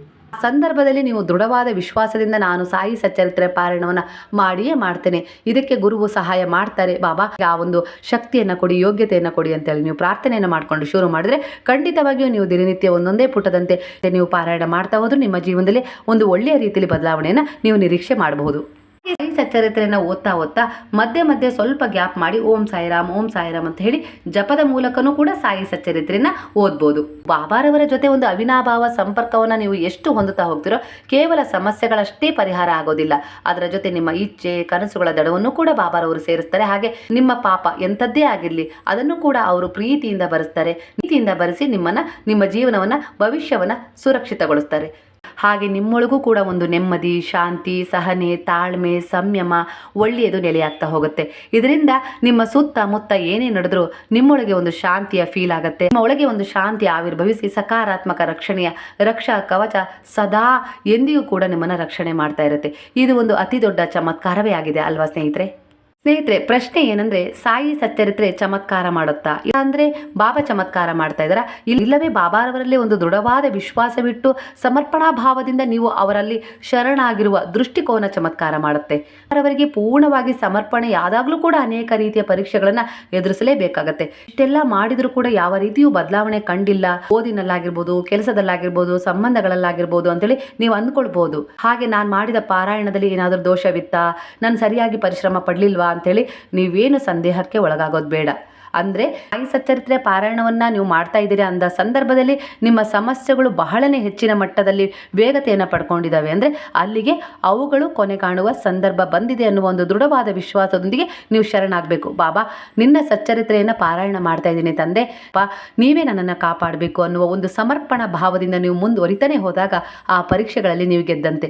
ಸಂದರ್ಭದಲ್ಲಿ ನೀವು ದೃಢವಾದ ವಿಶ್ವಾಸದಿಂದ ನಾನು ಸಾಯಿ ಸಚ್ಚರಿತ್ರೆ ಪಾರಾಯಣವನ್ನು ಮಾಡಿಯೇ ಮಾಡ್ತೇನೆ. ಇದಕ್ಕೆ ಗುರುವು ಸಹಾಯ ಮಾಡ್ತಾರೆ. ಬಾಬಾ ಆ ಒಂದು ಶಕ್ತಿಯನ್ನು ಕೊಡಿ, ಯೋಗ್ಯತೆಯನ್ನು ಕೊಡಿ ಅಂತೇಳಿ ನೀವು ಪ್ರಾರ್ಥನೆಯನ್ನು ಮಾಡಿಕೊಂಡು ಶುರು ಮಾಡಿದ್ರೆ ಖಂಡಿತವಾಗಿಯೂ ನೀವು ದಿನನಿತ್ಯ ಒಂದೊಂದೇ ಪುಟದಂತೆ ನೀವು ಪಾರಾಯಣ ಮಾಡ್ತಾ ಹೋದ್ರೂ ನಿಮ್ಮ ಜೀವನದಲ್ಲಿ ಒಂದು ಒಳ್ಳೆಯ ರೀತಿಯಲ್ಲಿ ಬದಲಾವಣೆಯನ್ನು ನೀವು ನಿರೀಕ್ಷೆ ಮಾಡಬಹುದು. ಸಚ್ಚರಿತ್ರೆಯನ್ನು ಓದ್ತಾ ಓದ್ತಾ ಮಧ್ಯೆ ಮಧ್ಯೆ ಸ್ವಲ್ಪ ಗ್ಯಾಪ್ ಮಾಡಿ ಓಂ ಸಾಯಿರಾಮ್ ಓಂ ಸಾಯಿರಾಮ್ ಅಂತ ಹೇಳಿ ಜಪದ ಮೂಲಕನೂ ಕೂಡ ಸಾಯಿ ಸಚ್ಚರಿತ್ರೆನ ಓದ್ಬೋದು. ಬಾಬಾರವರ ಜೊತೆ ಒಂದು ಅವಿನಾಭಾವ ಸಂಪರ್ಕವನ್ನು ನೀವು ಎಷ್ಟು ಹೊಂದುತ್ತಾ ಹೋಗ್ತಿರೋ ಕೇವಲ ಸಮಸ್ಯೆಗಳಷ್ಟೇ ಪರಿಹಾರ ಆಗೋದಿಲ್ಲ. ಅದರ ಜೊತೆ ನಿಮ್ಮ ಇಚ್ಛೆ, ಕನಸುಗಳ ದಡವನ್ನು ಕೂಡ ಬಾಬಾರವರು ಸೇರಿಸ್ತಾರೆ. ಹಾಗೆ ನಿಮ್ಮ ಪಾಪ ಎಂಥದ್ದೇ ಆಗಿರಲಿ, ಅದನ್ನು ಕೂಡ ಅವರು ಪ್ರೀತಿಯಿಂದ ಬರೆಸ್ತಾರೆ. ನೀತಿಯಿಂದ ಬರೆಸಿ ನಿಮ್ಮನ್ನ, ನಿಮ್ಮ ಜೀವನವನ್ನ, ಭವಿಷ್ಯವನ್ನ ಸುರಕ್ಷಿತಗೊಳಿಸ್ತಾರೆ. ಹಾಗೆ ನಿಮ್ಮೊಳಗೂ ಕೂಡ ಒಂದು ನೆಮ್ಮದಿ, ಶಾಂತಿ, ಸಹನೆ, ತಾಳ್ಮೆ, ಸಂಯಮ ಒಳ್ಳೆಯದು ನೆಲೆಯಾಗ್ತಾ ಹೋಗುತ್ತೆ. ಇದರಿಂದ ನಿಮ್ಮ ಸುತ್ತಮುತ್ತ ಏನೇ ನಡೆದ್ರೂ ನಿಮ್ಮೊಳಗೆ ಒಂದು ಶಾಂತಿಯ ಫೀಲ್ ಆಗುತ್ತೆ. ನಿಮ್ಮ ಒಳಗೆ ಒಂದು ಶಾಂತಿ ಆವಿರ್ಭವಿಸಿ ಸಕಾರಾತ್ಮಕ ರಕ್ಷಣೆಯ, ರಕ್ಷಾ ಕವಚ ಸದಾ ಎಂದಿಗೂ ಕೂಡ ನಿಮ್ಮನ್ನು ರಕ್ಷಣೆ ಮಾಡ್ತಾ ಇರುತ್ತೆ. ಇದು ಒಂದು ಅತಿ ದೊಡ್ಡ ಚಮತ್ಕಾರವೇ ಆಗಿದೆ ಅಲ್ವಾ ಸ್ನೇಹಿತರೆ? ಸ್ನೇಹಿತರೆ, ಪ್ರಶ್ನೆ ಏನಂದ್ರೆ, ಸಾಯಿ ಸಚ್ಚರಿತ್ರೆ ಚಮತ್ಕಾರ ಮಾಡುತ್ತಾ? ಅಂದ್ರೆ, ಬಾಬಾ ಚಮತ್ಕಾರ ಮಾಡ್ತಾ ಇದ್ದಾರಾ? ಇಲ್ಲವೇ ಬಾಬಾರವರಲ್ಲಿ ಒಂದು ದೃಢವಾದ ವಿಶ್ವಾಸವಿಟ್ಟು, ಸಮರ್ಪಣಾ ಭಾವದಿಂದ ನೀವು ಅವರಲ್ಲಿ ಶರಣಾಗಿರುವ ದೃಷ್ಟಿಕೋನ ಚಮತ್ಕಾರ ಮಾಡುತ್ತೆ. ಅವರವರಿಗೆ ಪೂರ್ಣವಾಗಿ ಸಮರ್ಪಣೆ ಯಾವಾಗಲೂ ಕೂಡ ಅನೇಕ ರೀತಿಯ ಪರೀಕ್ಷೆಗಳನ್ನ ಎದುರಿಸಲೇಬೇಕಾಗತ್ತೆ. ಇಷ್ಟೆಲ್ಲ ಮಾಡಿದ್ರು ಕೂಡ ಯಾವ ರೀತಿಯೂ ಬದಲಾವಣೆ ಕಂಡಿಲ್ಲ. ಓದಿನಲ್ಲಾಗಿರ್ಬೋದು, ಕೆಲಸದಲ್ಲಾಗಿರ್ಬೋದು, ಸಂಬಂಧಗಳಲ್ಲಾಗಿರ್ಬೋದು ಅಂತೇಳಿ ನೀವು ಅಂದ್ಕೊಳ್ಬಹುದು ಹಾಗೆ ನಾನು ಮಾಡಿದ ಪಾರಾಯಣದಲ್ಲಿ ಏನಾದರೂ ದೋಷವಿತ್ತಾ? ನಾನು ಸರಿಯಾಗಿ ಪರಿಶ್ರಮ ಪಡಲಿಲ್ವಾ? ಅಂತೇಳಿ ನೀವೇನು ಸಂದೇಹಕ್ಕೆ ಒಳಗಾಗೋದು ಬೇಡ. ಅಂದರೆ ತಾಯಿ ಸಚ್ಚರಿತ್ರೆ ಪಾರಾಯಣವನ್ನು ನೀವು ಮಾಡ್ತಾ ಇದ್ದೀರಿ ಅಂದ ಸಂದರ್ಭದಲ್ಲಿ ನಿಮ್ಮ ಸಮಸ್ಯೆಗಳು ಬಹಳನೇ ಹೆಚ್ಚಿನ ಮಟ್ಟದಲ್ಲಿ ವೇಗತೆಯನ್ನು ಪಡ್ಕೊಂಡಿದ್ದಾವೆ ಅಂದರೆ ಅಲ್ಲಿಗೆ ಅವುಗಳು ಕೊನೆ ಕಾಣುವ ಸಂದರ್ಭ ಬಂದಿದೆ ಅನ್ನುವ ಒಂದು ದೃಢವಾದ ವಿಶ್ವಾಸದೊಂದಿಗೆ ನೀವು ಶರಣಾಗಬೇಕು. ಬಾಬಾ, ನಿನ್ನ ಸಚ್ಚರಿತ್ರೆಯನ್ನು ಪಾರಾಯಣ ಮಾಡ್ತಾ ಇದ್ದೀನಿ ತಂದೆ. ಪಾ ನೀವೇ ನನ್ನನ್ನು ಕಾಪಾಡಬೇಕು ಅನ್ನುವ ಒಂದು ಸಮರ್ಪಣ ಭಾವದಿಂದ ನೀವು ಮುಂದುವರಿತಾನೆ ಹೋದಾಗ ಆ ಪರೀಕ್ಷೆಗಳಲ್ಲಿ ನೀವು ಗೆದ್ದಂತೆ.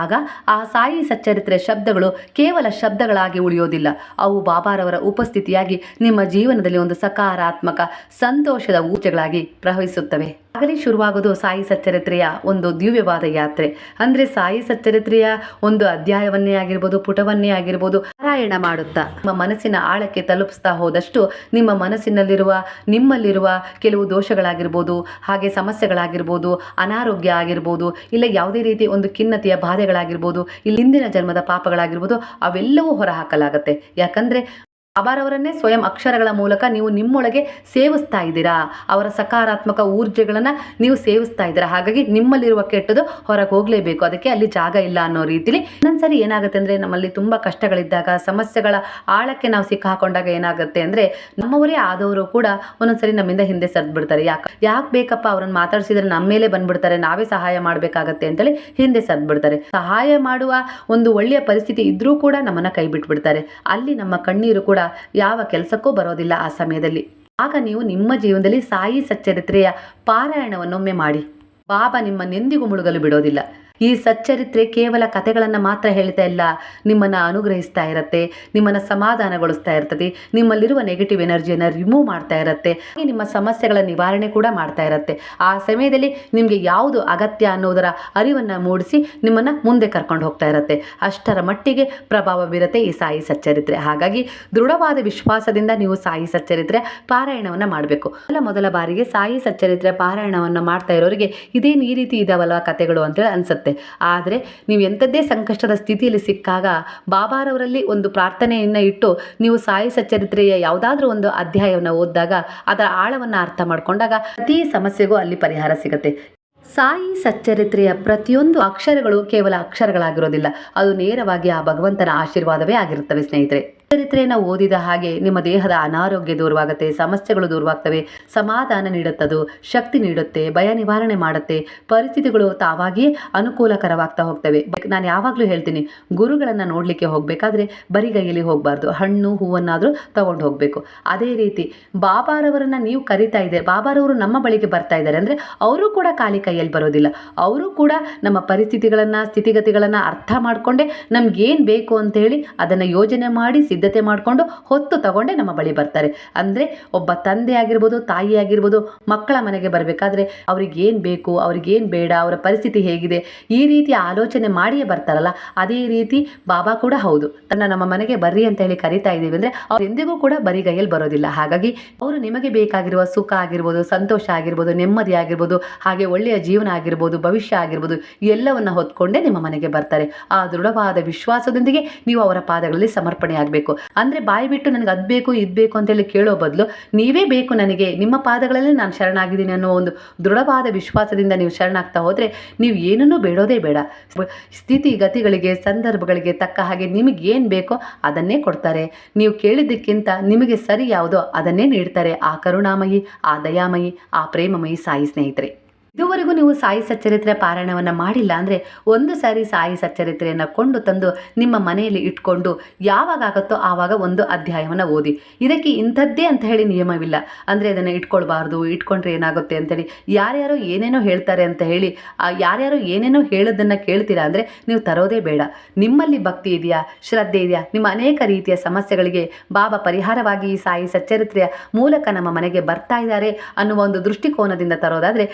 ಆಗ ಆ ಸಾಯಿ ಸಚ್ಚರಿತ್ರೆ ಶಬ್ದಗಳು ಕೇವಲ ಶಬ್ದಗಳಾಗಿ ಉಳಿಯೋದಿಲ್ಲ. ಅವು ಬಾಬಾರವರ ಉಪಸ್ಥಿತಿಯಾಗಿ ನಿಮ್ಮ ಜೀವನದಲ್ಲಿ ಒಂದು ಸಕಾರಾತ್ಮಕ ಸಂತೋಷದ ಊರ್ಜೆಗಳಾಗಿ ಪ್ರವಹಿಸುತ್ತವೆ. ಆಗಲೇ ಶುರುವಾಗೋದು ಸಾಯಿ ಸಚ್ಚರಿತ್ರೆಯ ಒಂದು ದಿವ್ಯವಾದ ಯಾತ್ರೆ. ಅಂದರೆ ಸಾಯಿ ಸಚ್ಚರಿತ್ರೆಯ ಒಂದು ಅಧ್ಯಾಯವನ್ನೇ ಆಗಿರ್ಬೋದು, ಪುಟವನ್ನೇ ಆಗಿರ್ಬೋದು, ಪಾರಾಯಣ ಮಾಡುತ್ತಾ ನಿಮ್ಮ ಮನಸ್ಸಿನ ಆಳಕ್ಕೆ ತಲುಪಿಸ್ತಾ ಹೋದಷ್ಟು ನಿಮ್ಮ ಮನಸ್ಸಿನಲ್ಲಿರುವ, ನಿಮ್ಮಲ್ಲಿರುವ ಕೆಲವು ದೋಷಗಳಾಗಿರ್ಬೋದು, ಹಾಗೆ ಸಮಸ್ಯೆಗಳಾಗಿರ್ಬೋದು, ಅನಾರೋಗ್ಯ ಆಗಿರ್ಬೋದು, ಇಲ್ಲ ಯಾವುದೇ ರೀತಿ ಒಂದು ಖಿನ್ನತೆಯ ಬಾಧೆಗಳಾಗಿರ್ಬೋದು, ಇಲ್ಲಿ ಹಿಂದಿನ ಜನ್ಮದ ಪಾಪಗಳಾಗಿರ್ಬೋದು, ಅವೆಲ್ಲವೂ ಹೊರಹಾಕಲಾಗುತ್ತೆ. ಯಾಕಂದರೆ ಬಾಬಾರವರನ್ನೇ ಸ್ವಯಂ ಅಕ್ಷರಗಳ ಮೂಲಕ ನೀವು ನಿಮ್ಮೊಳಗೆ ಸೇವಿಸ್ತಾ ಇದ್ದೀರಾ. ಅವರ ಸಕಾರಾತ್ಮಕ ಊರ್ಜೆಗಳನ್ನು ನೀವು ಸೇವಿಸ್ತಾ ಇದ್ದೀರಾ. ಹಾಗಾಗಿ ನಿಮ್ಮಲ್ಲಿರುವ ಕೆಟ್ಟದು ಹೊರಗೆ ಹೋಗಲೇಬೇಕು. ಅದಕ್ಕೆ ಅಲ್ಲಿ ಜಾಗ ಇಲ್ಲ ಅನ್ನೋ ರೀತಿಲಿ ಇನ್ನೊಂದ್ಸರಿ ಏನಾಗುತ್ತೆ ಅಂದರೆ ನಮ್ಮಲ್ಲಿ ತುಂಬ ಕಷ್ಟಗಳಿದ್ದಾಗ, ಸಮಸ್ಯೆಗಳ ಆಳಕ್ಕೆ ನಾವು ಸಿಕ್ಕಾಕೊಂಡಾಗ ಏನಾಗುತ್ತೆ ಅಂದರೆ ನಮ್ಮವರೇ ಆದವರು ಕೂಡ ಒಂದೊಂದ್ಸರಿ ನಮ್ಮಿಂದ ಹಿಂದೆ ಸರಿದು ಬಿಡ್ತಾರೆ ಯಾಕೆ ಯಾಕೆ ಬೇಕಪ್ಪ ಅವ್ರನ್ನ ಮಾತಾಡಿಸಿದ್ರೆ ನಮ್ಮ ಮೇಲೆ ಬಂದ್ಬಿಡ್ತಾರೆ. ನಾವೇ ಸಹಾಯ ಮಾಡಬೇಕಾಗತ್ತೆ ಅಂತೇಳಿ ಹಿಂದೆ ಸರಿದು ಬಿಡ್ತಾರೆ ಸಹಾಯ ಮಾಡುವ ಒಂದು ಒಳ್ಳೆಯ ಪರಿಸ್ಥಿತಿ ಇದ್ರೂ ಕೂಡ ನಮ್ಮನ್ನು ಕೈ ಬಿಟ್ಬಿಡ್ತಾರೆ. ಅಲ್ಲಿ ನಮ್ಮ ಕಣ್ಣೀರು ಕೂಡ ಯಾವ ಕೆಲಸಕ್ಕೂ ಬರೋದಿಲ್ಲ ಆ ಸಮಯದಲ್ಲಿ. ಆಗ ನೀವು ನಿಮ್ಮ ಜೀವನದಲ್ಲಿ ಸಾಯಿ ಸಚ್ಚರಿತ್ರೆಯ ಪಾರಾಯಣವನ್ನೊಮ್ಮೆ ಮಾಡಿ. ಬಾಬಾ ನಿಮ್ಮ ನೆಂದಿಗೂ ಮುಳುಗಲು ಬಿಡೋದಿಲ್ಲ. ಈ ಸಚ್ಚರಿತ್ರೆ ಕೇವಲ ಕಥೆಗಳನ್ನು ಮಾತ್ರ ಹೇಳ್ತಾ ಇಲ್ಲ. ನಿಮ್ಮನ್ನು ಅನುಗ್ರಹಿಸ್ತಾ ಇರುತ್ತೆ, ನಿಮ್ಮನ್ನು ಸಮಾಧಾನಗೊಳಿಸ್ತಾ ಇರ್ತದೆ ನಿಮ್ಮಲ್ಲಿರುವ ನೆಗೆಟಿವ್ ಎನರ್ಜಿಯನ್ನು ರಿಮೂವ್ ಮಾಡ್ತಾ ಇರುತ್ತೆ, ಹಾಗೆ ನಿಮ್ಮ ಸಮಸ್ಯೆಗಳ ನಿವಾರಣೆ ಕೂಡ ಮಾಡ್ತಾ ಇರುತ್ತೆ. ಆ ಸಮಯದಲ್ಲಿ ನಿಮಗೆ ಯಾವುದು ಅಗತ್ಯ ಅನ್ನೋದರ ಅರಿವನ್ನು ಮೂಡಿಸಿ ನಿಮ್ಮನ್ನು ಮುಂದೆ ಕರ್ಕೊಂಡು ಹೋಗ್ತಾ ಇರುತ್ತೆ. ಅಷ್ಟರ ಮಟ್ಟಿಗೆ ಪ್ರಭಾವ ಬೀರುತ್ತೆ ಈ ಸಾಯಿ ಸಚ್ಚರಿತ್ರೆ. ಹಾಗಾಗಿ ದೃಢವಾದ ವಿಶ್ವಾಸದಿಂದ ನೀವು ಸಾಯಿ ಸಚ್ಚರಿತ್ರೆ ಪಾರಾಯಣವನ್ನು ಮಾಡಬೇಕು. ಮೊದಲ ಮೊದಲ ಬಾರಿಗೆ ಸಾಯಿ ಸಚ್ಚರಿತ್ರೆ ಪಾರಾಯಣವನ್ನು ಮಾಡ್ತಾ ಇರೋರಿಗೆ ಇದೇನು ಈ ರೀತಿ ಇದಾವಲ್ಲ ಕಥೆಗಳು ಅಂತೇಳಿ ಅನಿಸುತ್ತೆ. ಆದರೆ ನೀವು ಎಂಥದ್ದೇ ಸಂಕಷ್ಟದ ಸ್ಥಿತಿಯಲ್ಲಿ ಸಿಕ್ಕಾಗ ಬಾಬಾರವರಲ್ಲಿ ಒಂದು ಪ್ರಾರ್ಥನೆಯನ್ನು ಇಟ್ಟು ನೀವು ಸಾಯಿ ಸಚ್ಚರಿತ್ರೆಯ ಯಾವುದಾದ್ರೂ ಒಂದು ಅಧ್ಯಾಯವನ್ನು ಓದಿದಾಗ ಅದರ ಆಳವನ್ನು ಅರ್ಥ ಮಾಡಿಕೊಂಡಾಗ ಪ್ರತಿ ಸಮಸ್ಯೆಗೂ ಅಲ್ಲಿ ಪರಿಹಾರ ಸಿಗುತ್ತೆ. ಸಾಯಿ ಸಚ್ಚರಿತ್ರೆಯ ಪ್ರತಿಯೊಂದು ಅಕ್ಷರಗಳು ಕೇವಲ ಅಕ್ಷರಗಳಾಗಿರೋದಿಲ್ಲ. ಅದು ನೇರವಾಗಿ ಆ ಭಗವಂತನ ಆಶೀರ್ವಾದವೇ ಆಗಿರುತ್ತವೆ ಸ್ನೇಹಿತರೆ. ಚರಿತ್ರೆಯನ್ನು ಓದಿದ ಹಾಗೆ ನಿಮ್ಮ ದೇಹದ ಅನಾರೋಗ್ಯ ದೂರವಾಗುತ್ತೆ, ಸಮಸ್ಯೆಗಳು ದೂರವಾಗ್ತವೆ, ಸಮಾಧಾನ ನೀಡುತ್ತದು, ಶಕ್ತಿ ನೀಡುತ್ತೆ, ಭಯ ನಿವಾರಣೆ ಮಾಡುತ್ತೆ, ಪರಿಸ್ಥಿತಿಗಳು ತಾವಾಗಿಯೇ ಅನುಕೂಲಕರವಾಗ್ತಾ ಹೋಗ್ತವೆ. ನಾನು ಯಾವಾಗಲೂ ಹೇಳ್ತೀನಿ, ಗುರುಗಳನ್ನು ನೋಡಲಿಕ್ಕೆ ಹೋಗಬೇಕಾದ್ರೆ ಬರಿಗೈಯಲ್ಲಿ ಹೋಗಬಾರ್ದು, ಹಣ್ಣು, ಹೂವನ್ನಾದರೂ ತಗೊಂಡು ಹೋಗಬೇಕು. ಅದೇ ರೀತಿ ಬಾಬಾರವರನ್ನು ನೀವು ಕರಿತಾ ಇದ್ದಾರೆ ಬಾಬಾರವರು ನಮ್ಮ ಬಳಿಗೆ ಬರ್ತಾ ಇದ್ದಾರೆ ಅಂದರೆ ಅವರು ಕೂಡ ಖಾಲಿ ಕೈಯಲ್ಲಿ ಬರೋದಿಲ್ಲ. ಅವರು ಕೂಡ ನಮ್ಮ ಪರಿಸ್ಥಿತಿಗಳನ್ನು, ಸ್ಥಿತಿಗತಿಗಳನ್ನು ಅರ್ಥ ಮಾಡಿಕೊಂಡೇ ನಮಗೇನು ಬೇಕು ಅಂತ ಹೇಳಿ ಅದನ್ನು ಯೋಜನೆ ಮಾಡಿ ಸಿದ್ಧತೆ ಮಾಡಿಕೊಂಡು ಹೊತ್ತು ತಗೊಂಡೇ ನಮ್ಮ ಬಳಿ ಬರ್ತಾರೆ. ಅಂದರೆ ಒಬ್ಬ ತಂದೆ ಆಗಿರ್ಬೋದು, ತಾಯಿ ಆಗಿರ್ಬೋದು, ಮಕ್ಕಳ ಮನೆಗೆ ಬರಬೇಕಾದ್ರೆ ಅವ್ರಿಗೇನು ಬೇಕು ಅವ್ರಿಗೇನು ಬೇಡ, ಅವರ ಪರಿಸ್ಥಿತಿ ಹೇಗಿದೆ, ಈ ರೀತಿ ಆಲೋಚನೆ ಮಾಡಿಯೇ ಬರ್ತಾರಲ್ಲ, ಅದೇ ರೀತಿ ಬಾಬಾ ಕೂಡ ಹೌದು. ತನ್ನ ನಮ್ಮ ಮನೆಗೆ ಬರ್ರಿ ಅಂತ ಹೇಳಿ ಕರಿತಾ ಇದ್ದೀವಿ ಅಂದರೆ ಅವ್ರು ಎಂದಿಗೂ ಕೂಡ ಬರಿಗೈಯಲ್ಲಿ ಬರೋದಿಲ್ಲ. ಹಾಗಾಗಿ ಅವರು ನಿಮಗೆ ಬೇಕಾಗಿರುವ ಸುಖ ಆಗಿರ್ಬೋದು, ಸಂತೋಷ ಆಗಿರ್ಬೋದು, ನೆಮ್ಮದಿ ಆಗಿರ್ಬೋದು, ಹಾಗೆ ಒಳ್ಳೆಯ ಜೀವನ ಆಗಿರ್ಬೋದು, ಭವಿಷ್ಯ ಆಗಿರ್ಬೋದು, ಎಲ್ಲವನ್ನ ಹೊತ್ಕೊಂಡೇ ನಿಮ್ಮ ಮನೆಗೆ ಬರ್ತಾರೆ. ಆ ದೃಢವಾದ ವಿಶ್ವಾಸದೊಂದಿಗೆ ನೀವು ಅವರ ಪಾದಗಳಲ್ಲಿ ಸಮರ್ಪಣೆ ಆಗಬೇಕು ಅಂದರೆ ಬಾಯಿ ಬಿಟ್ಟು ನನಗೆ ಅದು ಬೇಕು, ಇದು ಬೇಕು ಅಂತೇಳಿ ಕೇಳೋ ಬದಲು ನೀವೇ ಬೇಕು ನನಗೆ. ನಿಮ್ಮ ಪಾದಗಳಲ್ಲಿ ನಾನು ಶರಣಾಗಿದ್ದೀನಿ ಅನ್ನೋ ಒಂದು ದೃಢವಾದ ವಿಶ್ವಾಸದಿಂದ ನೀವು ಶರಣಾಗ್ತಾ ಹೋದರೆ ನೀವು ಏನನ್ನೂ ಬೇಡೋದೇ ಬೇಡ. ಸ್ಥಿತಿಗತಿಗಳಿಗೆ ಸಂದರ್ಭಗಳಿಗೆ ತಕ್ಕ ಹಾಗೆ ನಿಮಗೆ ಏನು ಬೇಕೋ ಅದನ್ನೇ ಕೊಡ್ತಾರೆ. ನೀವು ಕೇಳಿದ್ದಕ್ಕಿಂತ ನಿಮಗೆ ಸರಿ ಯಾವುದೋ ಅದನ್ನೇ ನೀಡ್ತಾರೆ. ಆ ಕರುಣಾಮಯಿ, ಆ ದಯಾಮಯಿ, ಆ ಪ್ರೇಮಮಯಿ ಸಾಯಿ ಸ್ನೇಹಿತರೆ. ಇದುವರೆಗೂ ನೀವು ಸಾಯಿ ಸಚ್ಚರಿತ್ರೆ ಪಾರಾಯಣವನ್ನು ಮಾಡಿಲ್ಲ ಅಂದರೆ ಒಂದು ಸಾರಿ ಸಾಯಿ ಸಚ್ಚರಿತ್ರೆಯನ್ನು ಕೊಂಡು ತಂದು ನಿಮ್ಮ ಮನೆಯಲ್ಲಿ ಇಟ್ಕೊಂಡು ಯಾವಾಗ ಆವಾಗ ಒಂದು ಅಧ್ಯಾಯವನ್ನು ಓದಿ. ಇದಕ್ಕೆ ಇಂಥದ್ದೇ ಅಂತ ಹೇಳಿ ನಿಯಮವಿಲ್ಲ. ಅಂದರೆ ಅದನ್ನು ಇಟ್ಕೊಳ್ಬಾರ್ದು, ಇಟ್ಕೊಂಡ್ರೆ ಏನಾಗುತ್ತೆ ಅಂತೇಳಿ ಯಾರ್ಯಾರು ಏನೇನೋ ಹೇಳ್ತಾರೆ ಅಂತ ಹೇಳಿ ಯಾರ್ಯಾರು ಏನೇನೋ ಹೇಳೋದನ್ನು ಕೇಳ್ತೀರಾ ಅಂದರೆ ನೀವು ತರೋದೇ ಬೇಡ. ನಿಮ್ಮಲ್ಲಿ ಭಕ್ತಿ ಇದೆಯಾ? ಶ್ರದ್ಧೆ ಇದೆಯಾ? ನಿಮ್ಮ ಅನೇಕ ರೀತಿಯ ಸಮಸ್ಯೆಗಳಿಗೆ ಬಾಬಾ ಪರಿಹಾರವಾಗಿ ಈ ಸಾಯಿ ಸಚ್ಚರಿತ್ರೆಯ ಮೂಲಕ ನಮ್ಮ ಮನೆಗೆ ಬರ್ತಾ ಇದ್ದಾರೆ ಅನ್ನುವ ಒಂದು ದೃಷ್ಟಿಕೋನದಿಂದ ತರೋದಾದರೆ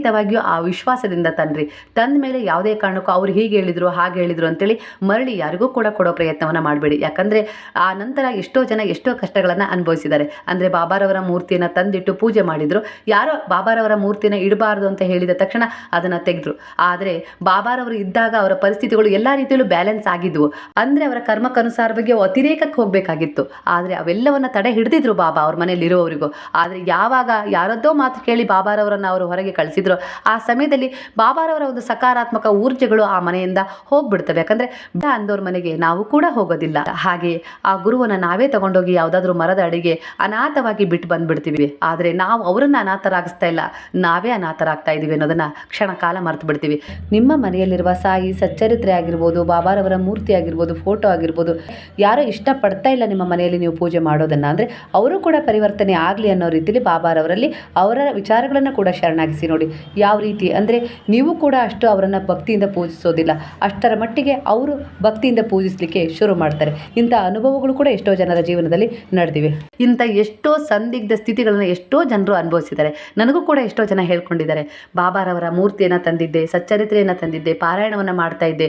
ಖಂಡಿತವಾಗಿಯೂ ಆ ವಿಶ್ವಾಸದಿಂದ ತನ್ರಿ ತಂದ ಮೇಲೆ ಯಾವುದೇ ಕಾರಣಕ್ಕೂ ಅವ್ರು ಹೀಗೆ ಹೇಳಿದ್ರು, ಹಾಗೆ ಹೇಳಿದ್ರು ಅಂತೇಳಿ ಮರಳಿ ಯಾರಿಗೂ ಕೂಡ ಕೊಡೋ ಪ್ರಯತ್ನವನ್ನು ಮಾಡಬೇಡಿ. ಯಾಕಂದರೆ ಆ ನಂತರ ಎಷ್ಟೋ ಜನ ಎಷ್ಟೋ ಕಷ್ಟಗಳನ್ನು ಅನುಭವಿಸಿದ್ದಾರೆ. ಅಂದರೆ ಬಾಬಾರವರ ಮೂರ್ತಿಯನ್ನು ತಂದಿಟ್ಟು ಪೂಜೆ ಮಾಡಿದ್ರು. ಯಾರೋ ಬಾಬಾರವರ ಮೂರ್ತಿನ ಇಡಬಾರ್ದು ಅಂತ ಹೇಳಿದ ತಕ್ಷಣ ಅದನ್ನು ತೆಗೆದ್ರು. ಆದರೆ ಬಾಬಾರವರು ಇದ್ದಾಗ ಅವರ ಪರಿಸ್ಥಿತಿಗಳು ಎಲ್ಲ ರೀತಿಯಲ್ಲೂ ಬ್ಯಾಲೆನ್ಸ್ ಆಗಿದ್ವು. ಅಂದರೆ ಅವರ ಕರ್ಮಕ್ಕನುಸಾರವಾಗಿ ಬಗ್ಗೆ ಅತಿರೇಕಕ್ಕೆ ಹೋಗಬೇಕಾಗಿತ್ತು. ಆದರೆ ಅವೆಲ್ಲವನ್ನ ತಡೆ ಹಿಡಿದಿದ್ರು ಬಾಬಾ ಅವ್ರ ಮನೇಲಿ ಇರೋವರಿಗೂ ಆದರೆ ಯಾವಾಗ ಯಾರದ್ದೋ ಮಾತು ಕೇಳಿ ಬಾಬಾರವರನ್ನು ಅವರು ಹೊರಗೆ ಕಳಿಸಿದ್ರು ಆ ಸಮಯದಲ್ಲಿ ಬಾಬಾರವರ ಒಂದು ಸಕಾರಾತ್ಮಕ ಊರ್ಜೆಗಳು ಆ ಮನೆಯಿಂದ ಹೋಗ್ಬಿಡ್ತವೆ. ಯಾಕಂದ್ರೆ ಅಂದವ್ರ ಮನೆಗೆ ನಾವು ಕೂಡ ಹೋಗೋದಿಲ್ಲ. ಹಾಗೆ ಆ ಗುರುವನ್ನು ನಾವೇ ತಗೊಂಡೋಗಿ ಯಾವುದಾದ್ರೂ ಮರದ ಅಡಿಗೆ ಅನಾಥವಾಗಿ ಬಿಟ್ಟು ಬಂದ್ಬಿಡ್ತೀವಿ. ಆದರೆ ನಾವು ಅವರನ್ನು ಅನಾಥರಾಗಿಸ್ತಾ ಇಲ್ಲ. ನಾವೇ ಅನಾಥರಾಗ್ತಾ ಇದ್ದೀವಿ ಅನ್ನೋದನ್ನು ಕ್ಷಣ ಕಾಲ ಮರೆತು ಬಿಡ್ತೀವಿ. ನಿಮ್ಮ ಮನೆಯಲ್ಲಿರುವ ಸಾಯಿ ಸಚ್ಚರಿತ್ರೆ ಆಗಿರ್ಬೋದು, ಬಾಬಾರವರ ಮೂರ್ತಿ ಆಗಿರ್ಬೋದು, ಫೋಟೋ ಆಗಿರ್ಬೋದು, ಯಾರೋ ಇಷ್ಟಪಡ್ತಾ ಇಲ್ಲ ನಿಮ್ಮ ಮನೆಯಲ್ಲಿ ನೀವು ಪೂಜೆ ಮಾಡೋದನ್ನು. ಅಂದರೆ ಅವರು ಕೂಡ ಪರಿವರ್ತನೆ ಆಗಲಿ ಅನ್ನೋ ರೀತಿಯಲ್ಲಿ ಬಾಬಾರವರಲ್ಲಿ ಅವರ ವಿಚಾರಗಳನ್ನು ಕೂಡ ಶರಣಾಗಿಸಿ ನೋಡಿ. ಯಾವ ರೀತಿ? ಅಂದರೆ ನೀವು ಕೂಡ ಅಷ್ಟು ಅವರನ್ನು ಭಕ್ತಿಯಿಂದ ಪೂಜಿಸೋದಿಲ್ಲ. ಅಷ್ಟರ ಮಟ್ಟಿಗೆ ಅವರು ಭಕ್ತಿಯಿಂದ ಪೂಜಿಸಲಿಕ್ಕೆ ಶುರು ಮಾಡ್ತಾರೆ. ಇಂಥ ಅನುಭವಗಳು ಕೂಡ ಎಷ್ಟೋ ಜನರ ಜೀವನದಲ್ಲಿ ನಡೆದಿವೆ. ಇಂಥ ಎಷ್ಟೋ ಸಂದಿಗ್ಧ ಸ್ಥಿತಿಗಳನ್ನು ಎಷ್ಟೋ ಜನರು ಅನುಭವಿಸಿದ್ದಾರೆ. ನನಗೂ ಕೂಡ ಎಷ್ಟೋ ಜನ ಹೇಳ್ಕೊಂಡಿದ್ದಾರೆ. ಬಾಬಾರವರ ಮೂರ್ತಿಯನ್ನು ತಂದಿದ್ದೆ, ಸಚ್ಚರಿತ್ರೆಯನ್ನು ತಂದಿದ್ದೆ, ಪಾರಾಯಣವನ್ನು ಮಾಡ್ತಾ ಇದ್ದೆ.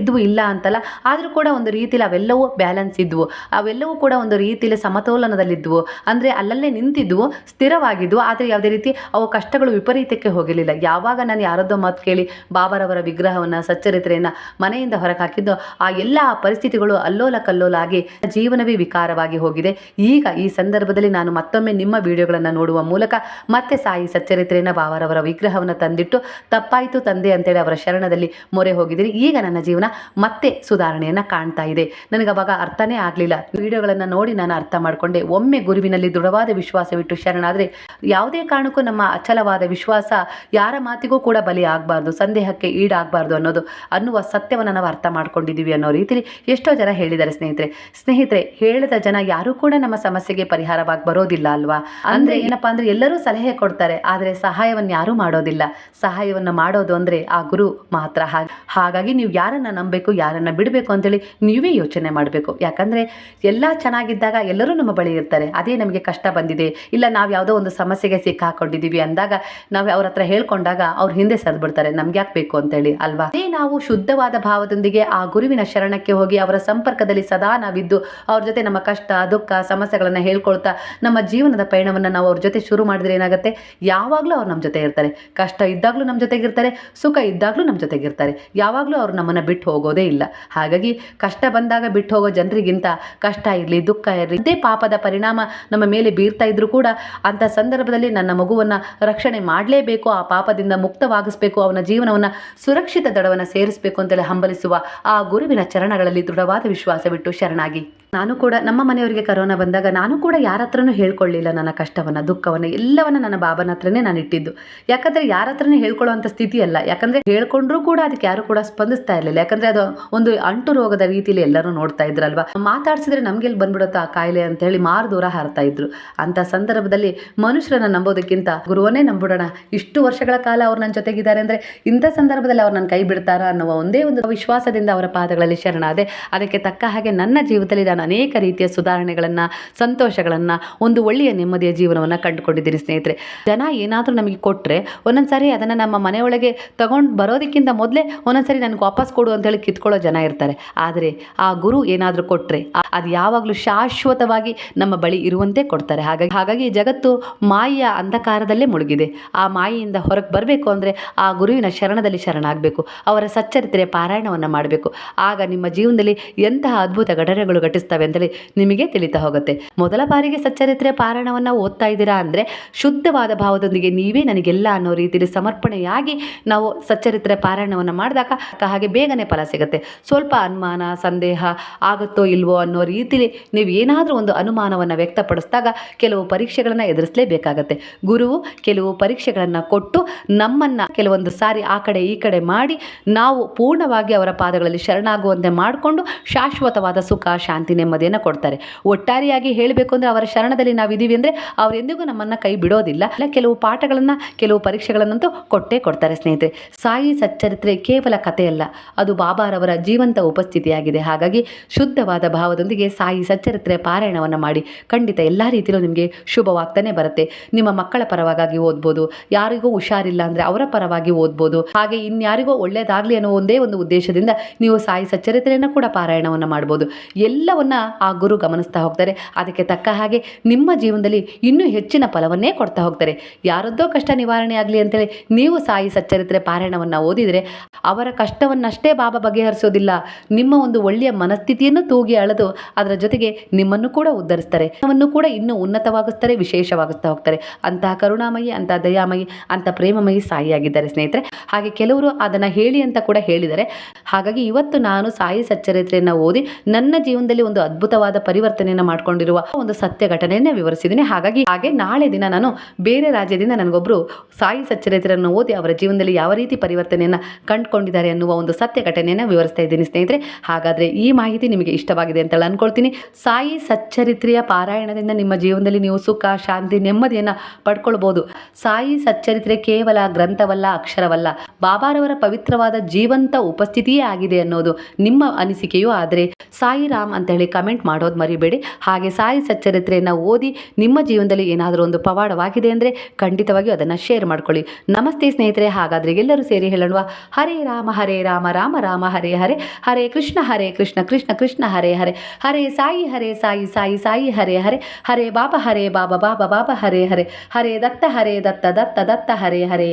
ಇದ್ವು, ಇಲ್ಲ ಅಂತಲ್ಲ. ಆದರೂ ಕೂಡ ಒಂದು ರೀತಿಯಲ್ಲಿ ಅವೆಲ್ಲವೂ ಬ್ಯಾಲೆನ್ಸ್ ಇದ್ವು. ಅವೆಲ್ಲವೂ ಕೂಡ ಒಂದು ರೀತಿಯಲ್ಲಿ ಸಮತೋಲನದಲ್ಲಿದ್ದವು ಅಂದರೆ ಅಲ್ಲಲ್ಲೇ ನಿಂತಿದ್ವು, ಸ್ಥಿರವಾಗಿದ್ವು. ಆದರೆ ಯಾವುದೇ ರೀತಿ ಅವು ಕಷ್ಟಗಳು ವಿಪರೀತಕ್ಕೆ ಹೋಗಿರಲಿಲ್ಲ. ಯಾವಾಗ ನಾನು ಯಾರದ್ದೋ ಮಾತು ಕೇಳಿ ಬಾಬರವರ ವಿಗ್ರಹವನ್ನು, ಸಚ್ಚರಿತ್ರೆಯನ್ನು ಮನೆಯಿಂದ ಹೊರಗೆ ಹಾಕಿದ್ದು, ಆ ಎಲ್ಲ ಪರಿಸ್ಥಿತಿಗಳು ಅಲ್ಲೋಲ ಕಲ್ಲೋಲ ಆಗಿ ಜೀವನವೇ ವಿಕಾರವಾಗಿ ಹೋಗಿದೆ. ಈಗ ಈ ಸಂದರ್ಭದಲ್ಲಿ ನಾನು ಮತ್ತೊಮ್ಮೆ ನಿಮ್ಮ ವಿಡಿಯೋಗಳನ್ನು ನೋಡುವ ಮೂಲಕ ಮತ್ತೆ ಸಾಯಿ ಸಚ್ಚರಿತ್ರೆಯನ್ನು, ಬಾಬರವರ ವಿಗ್ರಹವನ್ನು ತಂದಿಟ್ಟು, ತಪ್ಪಾಯಿತು ತಂದೆ ಅಂತೇಳಿ ಅವರ ಶರಣದಲ್ಲಿ ಮೊರೆ ಹೋಗಿದ್ದೀನಿ. ಈಗ ನನ್ನ ಜೀವನ ಮತ್ತೆ ಸುಧಾರಣೆಯನ್ನು ಕಾಣ್ತಾ ಇದೆ. ನನಗೆ ಅವಾಗ ಅರ್ಥನೇ ಆಗಲಿಲ್ಲ. ವಿಡಿಯೋಗಳನ್ನು ನೋಡಿ ನಾನು ಅರ್ಥ ಮಾಡಿಕೊಂಡೆ. ಒಮ್ಮೆ ಗುರುವಿನಲ್ಲಿ ದೃಢವಾದ ವಿಶ್ವಾಸವಿಟ್ಟು ಶರಣಾದರೆ, ಯಾವುದೇ ಕಾರಣಕ್ಕೂ ನಮ್ಮ ಅಚಲವಾದ ವಿಶ್ವಾಸ ಯಾರ ಮಾತಿಗೂ ಕೂಡ ಬಲಿ ಆಗಬಾರ್ದು ಸಂದೇಹಕ್ಕೆ ಈಡಾಗಬಾರ್ದು ಅನ್ನೋದು ಅನ್ನುವ ಸತ್ಯವನ್ನು ನಾವು ಅರ್ಥ ಮಾಡ್ಕೊಂಡಿದ್ದೀವಿ ಅನ್ನೋ ರೀತಿಲಿ ಎಷ್ಟೋ ಜನ ಹೇಳಿದ್ದಾರೆ ಸ್ನೇಹಿತರೆ. ಸ್ನೇಹಿತರೆ ಹೇಳಿದ ಜನ ಯಾರೂ ಕೂಡ ನಮ್ಮ ಸಮಸ್ಯೆಗೆ ಪರಿಹಾರವಾಗಿ ಬರೋದಿಲ್ಲ ಅಲ್ವಾ? ಅಂದ್ರೆ ಏನಪ್ಪಾ ಅಂದ್ರೆ ಎಲ್ಲರೂ ಸಲಹೆ ಕೊಡ್ತಾರೆ ಆದರೆ ಸಹಾಯವನ್ನು ಯಾರೂ ಮಾಡೋದಿಲ್ಲ. ಸಹಾಯವನ್ನು ಮಾಡೋದು ಅಂದ್ರೆ ಆ ಗುರು ಮಾತ್ರ ಹಾಗೆ. ಹಾಗಾಗಿ ನೀವು ಯಾರನ್ನ ನಂಬಬೇಕು ಯಾರನ್ನ ಬಿಡಬೇಕು ಅಂತೇಳಿ ನೀವೇ ಯೋಚನೆ ಮಾಡಬೇಕು. ಯಾಕಂದ್ರೆ ಎಲ್ಲ ಚೆನ್ನಾಗಿದ್ದಾಗ ಎಲ್ಲರೂ ನಮ್ಮ ಬಳಿ ಇರ್ತಾರೆ. ಅದೇ ನಮಗೆ ಕಷ್ಟ ಬಂದಿದೆ. ಇಲ್ಲ ನಾವು ಯಾವುದೋ ಒಂದು ಸಮಸ್ಯೆಗೆ ಸಿಕ್ಕಾಕೊಂಡಿದ್ದೀವಿ ಅಂದಾಗ ನಾವು ಅವ್ರ ಹತ್ರ ಹೇಳ್ಕೊಂಡಾಗ ಅವ್ರು ಹಿಂದೆ ಸರಿದು ಬಿಡ್ತಾರೆ ನಮ್ಗೆ ಯಾಕೆ ಬೇಕು ಅಂತೇಳಿ, ಅಲ್ವಾ? ಅದೇ ನಾವು ಶುದ್ಧವಾದ ಭಾವದೊಂದಿಗೆ ಆ ಗುರುವಿನ ಶರಣಕ್ಕೆ ಹೋಗಿ ಅವರ ಸಂಪರ್ಕದಲ್ಲಿ ಸದಾ ನಾವಿದ್ದು, ಅವ್ರ ಜೊತೆ ನಮ್ಮ ಕಷ್ಟ, ದುಃಖ, ಸಮಸ್ಯೆಗಳನ್ನು ಹೇಳ್ಕೊಳ್ತಾ ನಮ್ಮ ಜೀವನದ ಪಯಣವನ್ನು ನಾವು ಅವ್ರ ಜೊತೆ ಶುರು ಮಾಡಿದ್ರೆ ಏನಾಗುತ್ತೆ? ಯಾವಾಗಲೂ ಅವ್ರು ನಮ್ಮ ಜೊತೆ ಇರ್ತಾರೆ. ಕಷ್ಟ ಇದ್ದಾಗಲೂ ನಮ್ಮ ಜೊತೆಗಿರ್ತಾರೆ ಸುಖ ಇದ್ದಾಗಲೂ ನಮ್ಮ ಜೊತೆಗಿರ್ತಾರೆ ಯಾವಾಗಲೂ ಅವ್ರು ನಮ್ಮನ್ನು ಬಿಟ್ಟು ಹೋಗೋದೇ ಇಲ್ಲ. ಹಾಗಾಗಿ ಕಷ್ಟ ಬಂದಾಗ ಬಿಟ್ಟು ಹೋಗೋ ಜನರಿಗಿಂತ ಕಷ್ಟ ಇರಲಿ, ದುಃಖ ಇರಲಿ, ಇದೇ ಪಾಪದ ಪರಿಣಾಮ ನಮ್ಮ ಮೇಲೆ ಬೀರ್ತಾ ಇದ್ರು ಕೂಡ ಅಂಥ ಸಂದರ್ಭದಲ್ಲಿ ನನ್ನ ಮಗುವನ್ನು ರಕ್ಷಣೆ ಮಾಡಲೇಬೇಕು. ಆ ಪಾಪದಿಂದ ಮುಕ್ತವಾಗಿಸಬೇಕು, ಅವನ ಜೀವನವನ್ನು ಸುರಕ್ಷಿತ ದಡವನ್ನು ಸೇರಿಸಬೇಕು ಅಂತೇಳಿ ಹಂಬಲಿಸುವ ಆ ಗುರುವಿನ ಚರಣಗಳಲ್ಲಿ ದೃಢವಾದ ವಿಶ್ವಾಸವಿಟ್ಟು ಶರಣಾಗಿ. ನಾನು ಕೂಡ ನಮ್ಮ ಮನೆಯವರಿಗೆ ಕರೋನಾ ಬಂದಾಗ ನಾನು ಕೂಡ ಯಾರ ಹತ್ರನೂ ಹೇಳ್ಕೊಳ್ಳಿಲ್ಲ ನನ್ನ ಕಷ್ಟವನ್ನು, ದುಃಖವನ್ನು, ಎಲ್ಲವನ್ನ ನನ್ನ ಬಾಬನ ಹತ್ರನೇ ನಾನು ಇಟ್ಟಿದ್ದು. ಯಾಕಂದರೆ ಯಾರ ಹತ್ರನೇ ಹೇಳ್ಕೊಳ್ಳುವಂಥ ಸ್ಥಿತಿ ಅಲ್ಲ. ಯಾಕಂದರೆ ಹೇಳ್ಕೊಂಡ್ರೂ ಕೂಡ ಅದಕ್ಕೆ ಯಾರು ಕೂಡ ಸ್ಪಂದಿಸ್ತಾ ಇರಲಿಲ್ಲ. ಯಾಕಂದರೆ ಅದು ಒಂದು ಅಂಟು ರೋಗದ ರೀತಿಯಲ್ಲಿ ಎಲ್ಲರೂ ನೋಡ್ತಾ ಇದ್ರಲ್ವಾ? ಮಾತಾಡ್ಸಿದ್ರೆ ನಮ್ಗೆ ಎಲ್ಲಿ ಬಂದ್ಬಿಡುತ್ತೆ ಆ ಕಾಯಿಲೆ ಅಂತ ಹೇಳಿ ಮಾರು ದೂರ ಹಾರ್ತಾ ಇದ್ರು. ಅಂಥ ಸಂದರ್ಭದಲ್ಲಿ ಮನುಷ್ಯರನ್ನ ನಂಬೋದಕ್ಕಿಂತ ಗುರುವನ್ನೇ ನಂಬಿಡೋಣ ಇಷ್ಟು ವರ್ಷಗಳ ಕಾಲ ಅವ್ರು ನನ್ನ ಜೊತೆಗಿದ್ದಾರೆ ಅಂದರೆ ಇಂಥ ಸಂದರ್ಭದಲ್ಲಿ ಅವ್ರು ನನ್ನ ಕೈ ಬಿಡ್ತಾರಾ ಅನ್ನುವ ಒಂದೇ ಒಂದು ವಿಶ್ವಾಸದಿಂದ ಅವರ ಪಾದಗಳಲ್ಲಿ ಶರಣಾದೆ. ಅದಕ್ಕೆ ತಕ್ಕ ಹಾಗೆ ನನ್ನ ಜೀವಿತದಲ್ಲಿ ನಾನು ಅನೇಕ ರೀತಿಯ ಸುಧಾರಣೆಗಳನ್ನು, ಸಂತೋಷಗಳನ್ನು, ಒಂದು ಒಳ್ಳೆಯ ನೆಮ್ಮದಿಯ ಜೀವನವನ್ನು ಕಂಡುಕೊಂಡಿದ್ದೀನಿ ಸ್ನೇಹಿತರೆ. ಜನ ಏನಾದರೂ ನಮಗೆ ಕೊಟ್ಟರೆ ಒಂದೊಂದ್ಸರಿ ಅದನ್ನು ನಮ್ಮ ಮನೆಯೊಳಗೆ ತಗೊಂಡು ಬರೋದಕ್ಕಿಂತ ಮೊದಲೇ ಒಂದೊಂದ್ಸರಿ ನನಗೆ ವಾಪಸ್ ಕೊಡು ಅಂತ ಹೇಳಿ ಕಿತ್ಕೊಳ್ಳೋ ಜನ ಇರ್ತಾರೆ. ಆದರೆ ಆ ಗುರು ಏನಾದರೂ ಕೊಟ್ಟರೆ ಅದು ಯಾವಾಗಲೂ ಶಾಶ್ವತವಾಗಿ ನಮ್ಮ ಬಳಿ ಇರುವಂತೆ ಕೊಡ್ತಾರೆ. ಹಾಗಾಗಿ ಹಾಗಾಗಿ ಜಗತ್ತು ಮಾಯಿಯ ಅಂಧಕಾರದಲ್ಲೇ ಮುಳುಗಿದೆ. ಆ ಮಾಯಿಯಿಂದ ಹೊರಗೆ ಬರಬೇಕು ಅಂದರೆ ಆ ಗುರುವಿನ ಶರಣದಲ್ಲಿ ಶರಣಾಗಬೇಕು. ಅವರ ಸಚ್ಚರಿತ್ರೆಯ ಪಾರಾಯಣವನ್ನು ಮಾಡಬೇಕು. ಆಗ ನಿಮ್ಮ ಜೀವನದಲ್ಲಿ ಎಂತಹ ಅದ್ಭುತ ಘಟನೆಗಳು ಘಟಿಸ್ತವೆ ಅಂತೇಳಿ ನಿಮಗೆ ತಿಳಿತಾ ಹೋಗುತ್ತೆ. ಮೊದಲ ಬಾರಿಗೆ ಸಚ್ಚರಿತ್ರೆ ಪಾರಾಯಣವನ್ನು ಓದ್ತಾ ಇದ್ದೀರಾ ಅಂದರೆ ಶುದ್ಧವಾದ ಭಾವದೊಂದಿಗೆ ನೀವೇ ನನಗೆಲ್ಲ ಅನ್ನೋ ರೀತಿಯಲ್ಲಿ ಸಮರ್ಪಣೆಯಾಗಿ ನಾವು ಸಚ್ಚರಿತ್ರೆ ಪಾರಾಯಣವನ್ನು ಮಾಡಿದಾಗ ಹಾಗೆ ಬೇಗನೆ ಫಲ ಸಿಗುತ್ತೆ. ಸ್ವಲ್ಪ ಅನುಮಾನ, ಸಂದೇಹ ಆಗುತ್ತೋ ಇಲ್ವೋ ಅನ್ನೋ ರೀತಿಯಲ್ಲಿ ನೀವು ಏನಾದರೂ ಒಂದು ಅನುಮಾನವನ್ನು ವ್ಯಕ್ತಪಡಿಸಿದಾಗ ಕೆಲವು ಪರೀಕ್ಷೆಗಳನ್ನು ಎದುರಿಸಲೇಬೇಕಾಗತ್ತೆ. ಗುರುವು ಕೆಲವು ಪರೀಕ್ಷೆಗಳನ್ನು ಕೊಟ್ಟು ನಮ್ಮನ್ನು ಕೆಲವೊಂದು ಸಾರಿ ಆ ಕಡೆ ಈ ಕಡೆ ಮಾಡಿ ನಾವು ಪೂರ್ಣವಾಗಿ ಅವರ ಪಾದಗಳಲ್ಲಿ ಶರಣಾಗುವಂತೆ ಮಾಡಿಕೊಂಡು ಶಾಶ್ವತವಾದ ಸುಖ, ಶಾಂತಿ ನೆಮ್ಮದಿಯನ್ನು ಕೊಡ್ತಾರೆ. ಒಟ್ಟಾರೆಯಾಗಿ ಹೇಳಬೇಕು ಅಂದರೆ ಅವರ ಶರಣದಲ್ಲಿ ನಾವು ಇದ್ದೀವಿ ಅಂದರೆ ಅವರೆಂದಿಗೂ ನಮ್ಮನ್ನು ಕೈ ಬಿಡೋದಿಲ್ಲ. ಅಲ್ಲ ಕೆಲವು ಪಾಠಗಳನ್ನು, ಕೆಲವು ಪರೀಕ್ಷೆಗಳನ್ನಂತೂ ಕೊಟ್ಟೇ ಕೊಡ್ತಾರೆ ಸ್ನೇಹಿತರೆ. ಸಾಯಿ ಸಚ್ಚರಿತ್ರೆ ಕೇವಲ ಕಥೆಯಲ್ಲ, ಅದು ಬಾಬಾರವರ ಜೀವಂತ ಉಪಸ್ಥಿತಿಯಾಗಿದೆ. ಹಾಗಾಗಿ ಶುದ್ಧವಾದ ಭಾವದೊಂದಿಗೆ ಸಾಯಿ ಸಚ್ಚರಿತ್ರೆ ಪಾರಾಯಣವನ್ನು ಮಾಡಿ. ಖಂಡಿತ ಎಲ್ಲ ರೀತಿಯಲ್ಲೂ ನಿಮಗೆ ಶುಭವಾಗ್ತಾನೆ ಬರುತ್ತೆ. ನಿಮ್ಮ ಮಕ್ಕಳ ಪರವಾಗಿ ಓದ್ಬೋದು. ಯಾರಿಗೂ ಹುಷಾರಿಲ್ಲ ಅಂದರೆ ಅವರ ಪರವಾಗಿ ಓದ್ಬೋದು. ಹಾಗೆ ಇನ್ಯಾರಿಗೋ ಒಳ್ಳೆಯದಾಗಲಿ ಅನ್ನೋ ಒಂದೇ ಒಂದು ಉದ್ದೇಶದಿಂದ ನೀವು ಸಾಯಿ ಸಚ್ಚರಿತ್ರೆಯನ್ನು ಕೂಡ ಪಾರಾಯಣವನ್ನು ಮಾಡ್ಬೋದು. ಎಲ್ಲವನ್ನ ಆ ಗುರು ಗಮನಿಸ್ತಾ ಹೋಗ್ತಾರೆ. ಅದಕ್ಕೆ ತಕ್ಕ ಹಾಗೆ ನಿಮ್ಮ ಜೀವನದಲ್ಲಿ ಇನ್ನೂ ಹೆಚ್ಚಿನ ಫಲವನ್ನೇ ಕೊಡ್ತಾ ಹೋಗ್ತಾರೆ. ಯಾರದ್ದೋ ಕಷ್ಟ ನಿವಾರಣೆ ಆಗಲಿ ಅಂತೇಳಿ ನೀವು ಸಾಯಿ ಸಚ್ಚರಿತ್ರೆ ಪಾರಾಯಣವನ್ನು ಓದಿದರೆ ಅವರ ಕಷ್ಟವನ್ನಷ್ಟೇ ಬಾಬಾ ಬಗೆಹರಿಸೋದಿಲ್ಲ. ನಿಮ್ಮ ಒಂದು ಒಳ್ಳೆಯ ಮನಸ್ಥಿತಿಯನ್ನು ತೂಗಿ ಅಳೆದು ಅದರ ಜೊತೆಗೆ ನಿಮ್ಮನ್ನು ಕೂಡ ಉದ್ಧರಿಸ್ತಾರೆ. ನಿಮ್ಮನ್ನು ಕೂಡ ಇನ್ನೂ ಉನ್ನತವಾಗಿಸ್ತಾರೆ, ವಿಶೇಷವಾಗಿಸ್ತಾ ಹೋಗ್ತಾರೆ. ಅಂತಹ ಕರುಣಾಮಯಿ, ಅಂತಹ ದಯಾಮಯಿ ಅಂತ ಪ್ರೇಮಮಯಿ ಸಾಯಿಯಾಗಿದ್ದಾರೆ ಸ್ನೇಹಿತರೆ. ಹಾಗೆ ಕೆಲವರು ಅದನ್ನು ಹೇಳಿ ಅಂತ ಕೂಡ ಹೇಳಿದ್ದಾರೆ ಹಾಗಾಗಿ ಇವತ್ತು ನಾನು ಸಾಯಿ ಸಚ್ಚರಿತ್ರೆಯನ್ನು ಓದಿ ನನ್ನ ಜೀವನದಲ್ಲಿ ಒಂದು ಅದ್ಭುತವಾದ ಪರಿವರ್ತನೆಯನ್ನು ಮಾಡ್ಕೊಂಡಿರುವ ಒಂದು ಸತ್ಯ ಘಟನೆಯನ್ನ ವಿವರಿಸಿದ್ದೀನಿ. ಹಾಗಾಗಿ ಹಾಗೆ ನಾಳೆ ದಿನ ನಾನು ಬೇರೆ ರಾಜ್ಯದಿಂದ ನನಗೊಬ್ಬರು ಸಾಯಿ ಸಚ್ಚರಿತ್ರೆಯನ್ನು ಓದಿ ಅವರ ಜೀವನದಲ್ಲಿ ಯಾವ ರೀತಿ ಪರಿವರ್ತನೆಯನ್ನು ಕಂಡುಕೊಂಡಿದ್ದಾರೆ ಅನ್ನುವ ಒಂದು ಸತ್ಯ ಘಟನೆಯನ್ನು ವಿವರಿಸ್ತಾ ಇದ್ದೀನಿ ಸ್ನೇಹಿತರೆ. ಹಾಗಾದರೆ ಈ ಮಾಹಿತಿ ನಿಮಗೆ ಇಷ್ಟವಾಗಿದೆ ಅಂತ ಅಂದ್ಕೊಳ್ತೀನಿ ಸಾಯಿ ಸಚ್ಚರಿತ್ರೆಯ ಪಾರಾಯಣದಿಂದ ನಿಮ್ಮ ಜೀವನದಲ್ಲಿ ನೀವು ಸುಖ, ಶಾಂತಿ, ನೆಮ್ಮದಿಯನ್ನು ಪಡ್ಕೊಳ್ಬೋದು. ಸಾಯಿ ಸಚ್ಚರಿತ್ರೆ ಕೇವಲ ಗ್ರಂಥವಲ್ಲ, ಅಕ್ಷರವಲ್ಲ. ಬಾಬಾರವರ ಪವಿತ್ರವಾದ ಜೀವಂತ ಉಪಸ್ಥಿತಿಯೇ ಆಗಿದೆ ಅನ್ನೋದು ನಿಮ್ಮ ಅನಿಸಿಕೆಯೂ. ಆದರೆ ಸಾಯಿರಾಮ್ ಅಂತ ಹೇಳಿ ಕಮೆಂಟ್ ಮಾಡೋದು ಮರಿಬೇಡಿ. ಹಾಗೆ ಸಾಯಿ ಸಚ್ಚರಿತ್ರೆಯನ್ನು ಓದಿ ನಿಮ್ಮ ಜೀವನದಲ್ಲಿ ಏನಾದರೂ ಒಂದು ಪವಾಡವಾಗಿದೆ ಅಂದರೆ ಖಂಡಿತವಾಗಿಯೂ ಅದನ್ನು ಶೇರ್ ಮಾಡ್ಕೊಳ್ಳಿ. ನಮಸ್ತೆ ಸ್ನೇಹಿತರೆ, ಹಾಗಾದರೆ ಎಲ್ಲರೂ ಸೇರಿ ಹೇಳೋಣ ಹರೇ ರಾಮ ಹರೇ ರಾಮ ರಾಮ ರಾಮ, ಹರೇ ಹರೇ. ಹರೇ ಕೃಷ್ಣ ಹರೇ ಕೃಷ್ಣ ಕೃಷ್ಣ ಕೃಷ್ಣ, ಹರೇ ಹರೇ. ಹರೇ ಸಾಯಿ ಹರೇ ಸಾಯಿ ಸಾಯಿ ಸಾಯಿ, ಹರೇ ಹರೇ. ಹರೇ ಬಾಬಾ ಹರೇ ಬಾಬಾ ಬಾಬಾ ಬಾಬಾ, ಹರೇ ಹರೇ. ಹರೇ ದತ್ತ ಹರೇ ದತ್ತ ದತ್ತ ದತ್ತ, ಹರೇ ಹರೇ.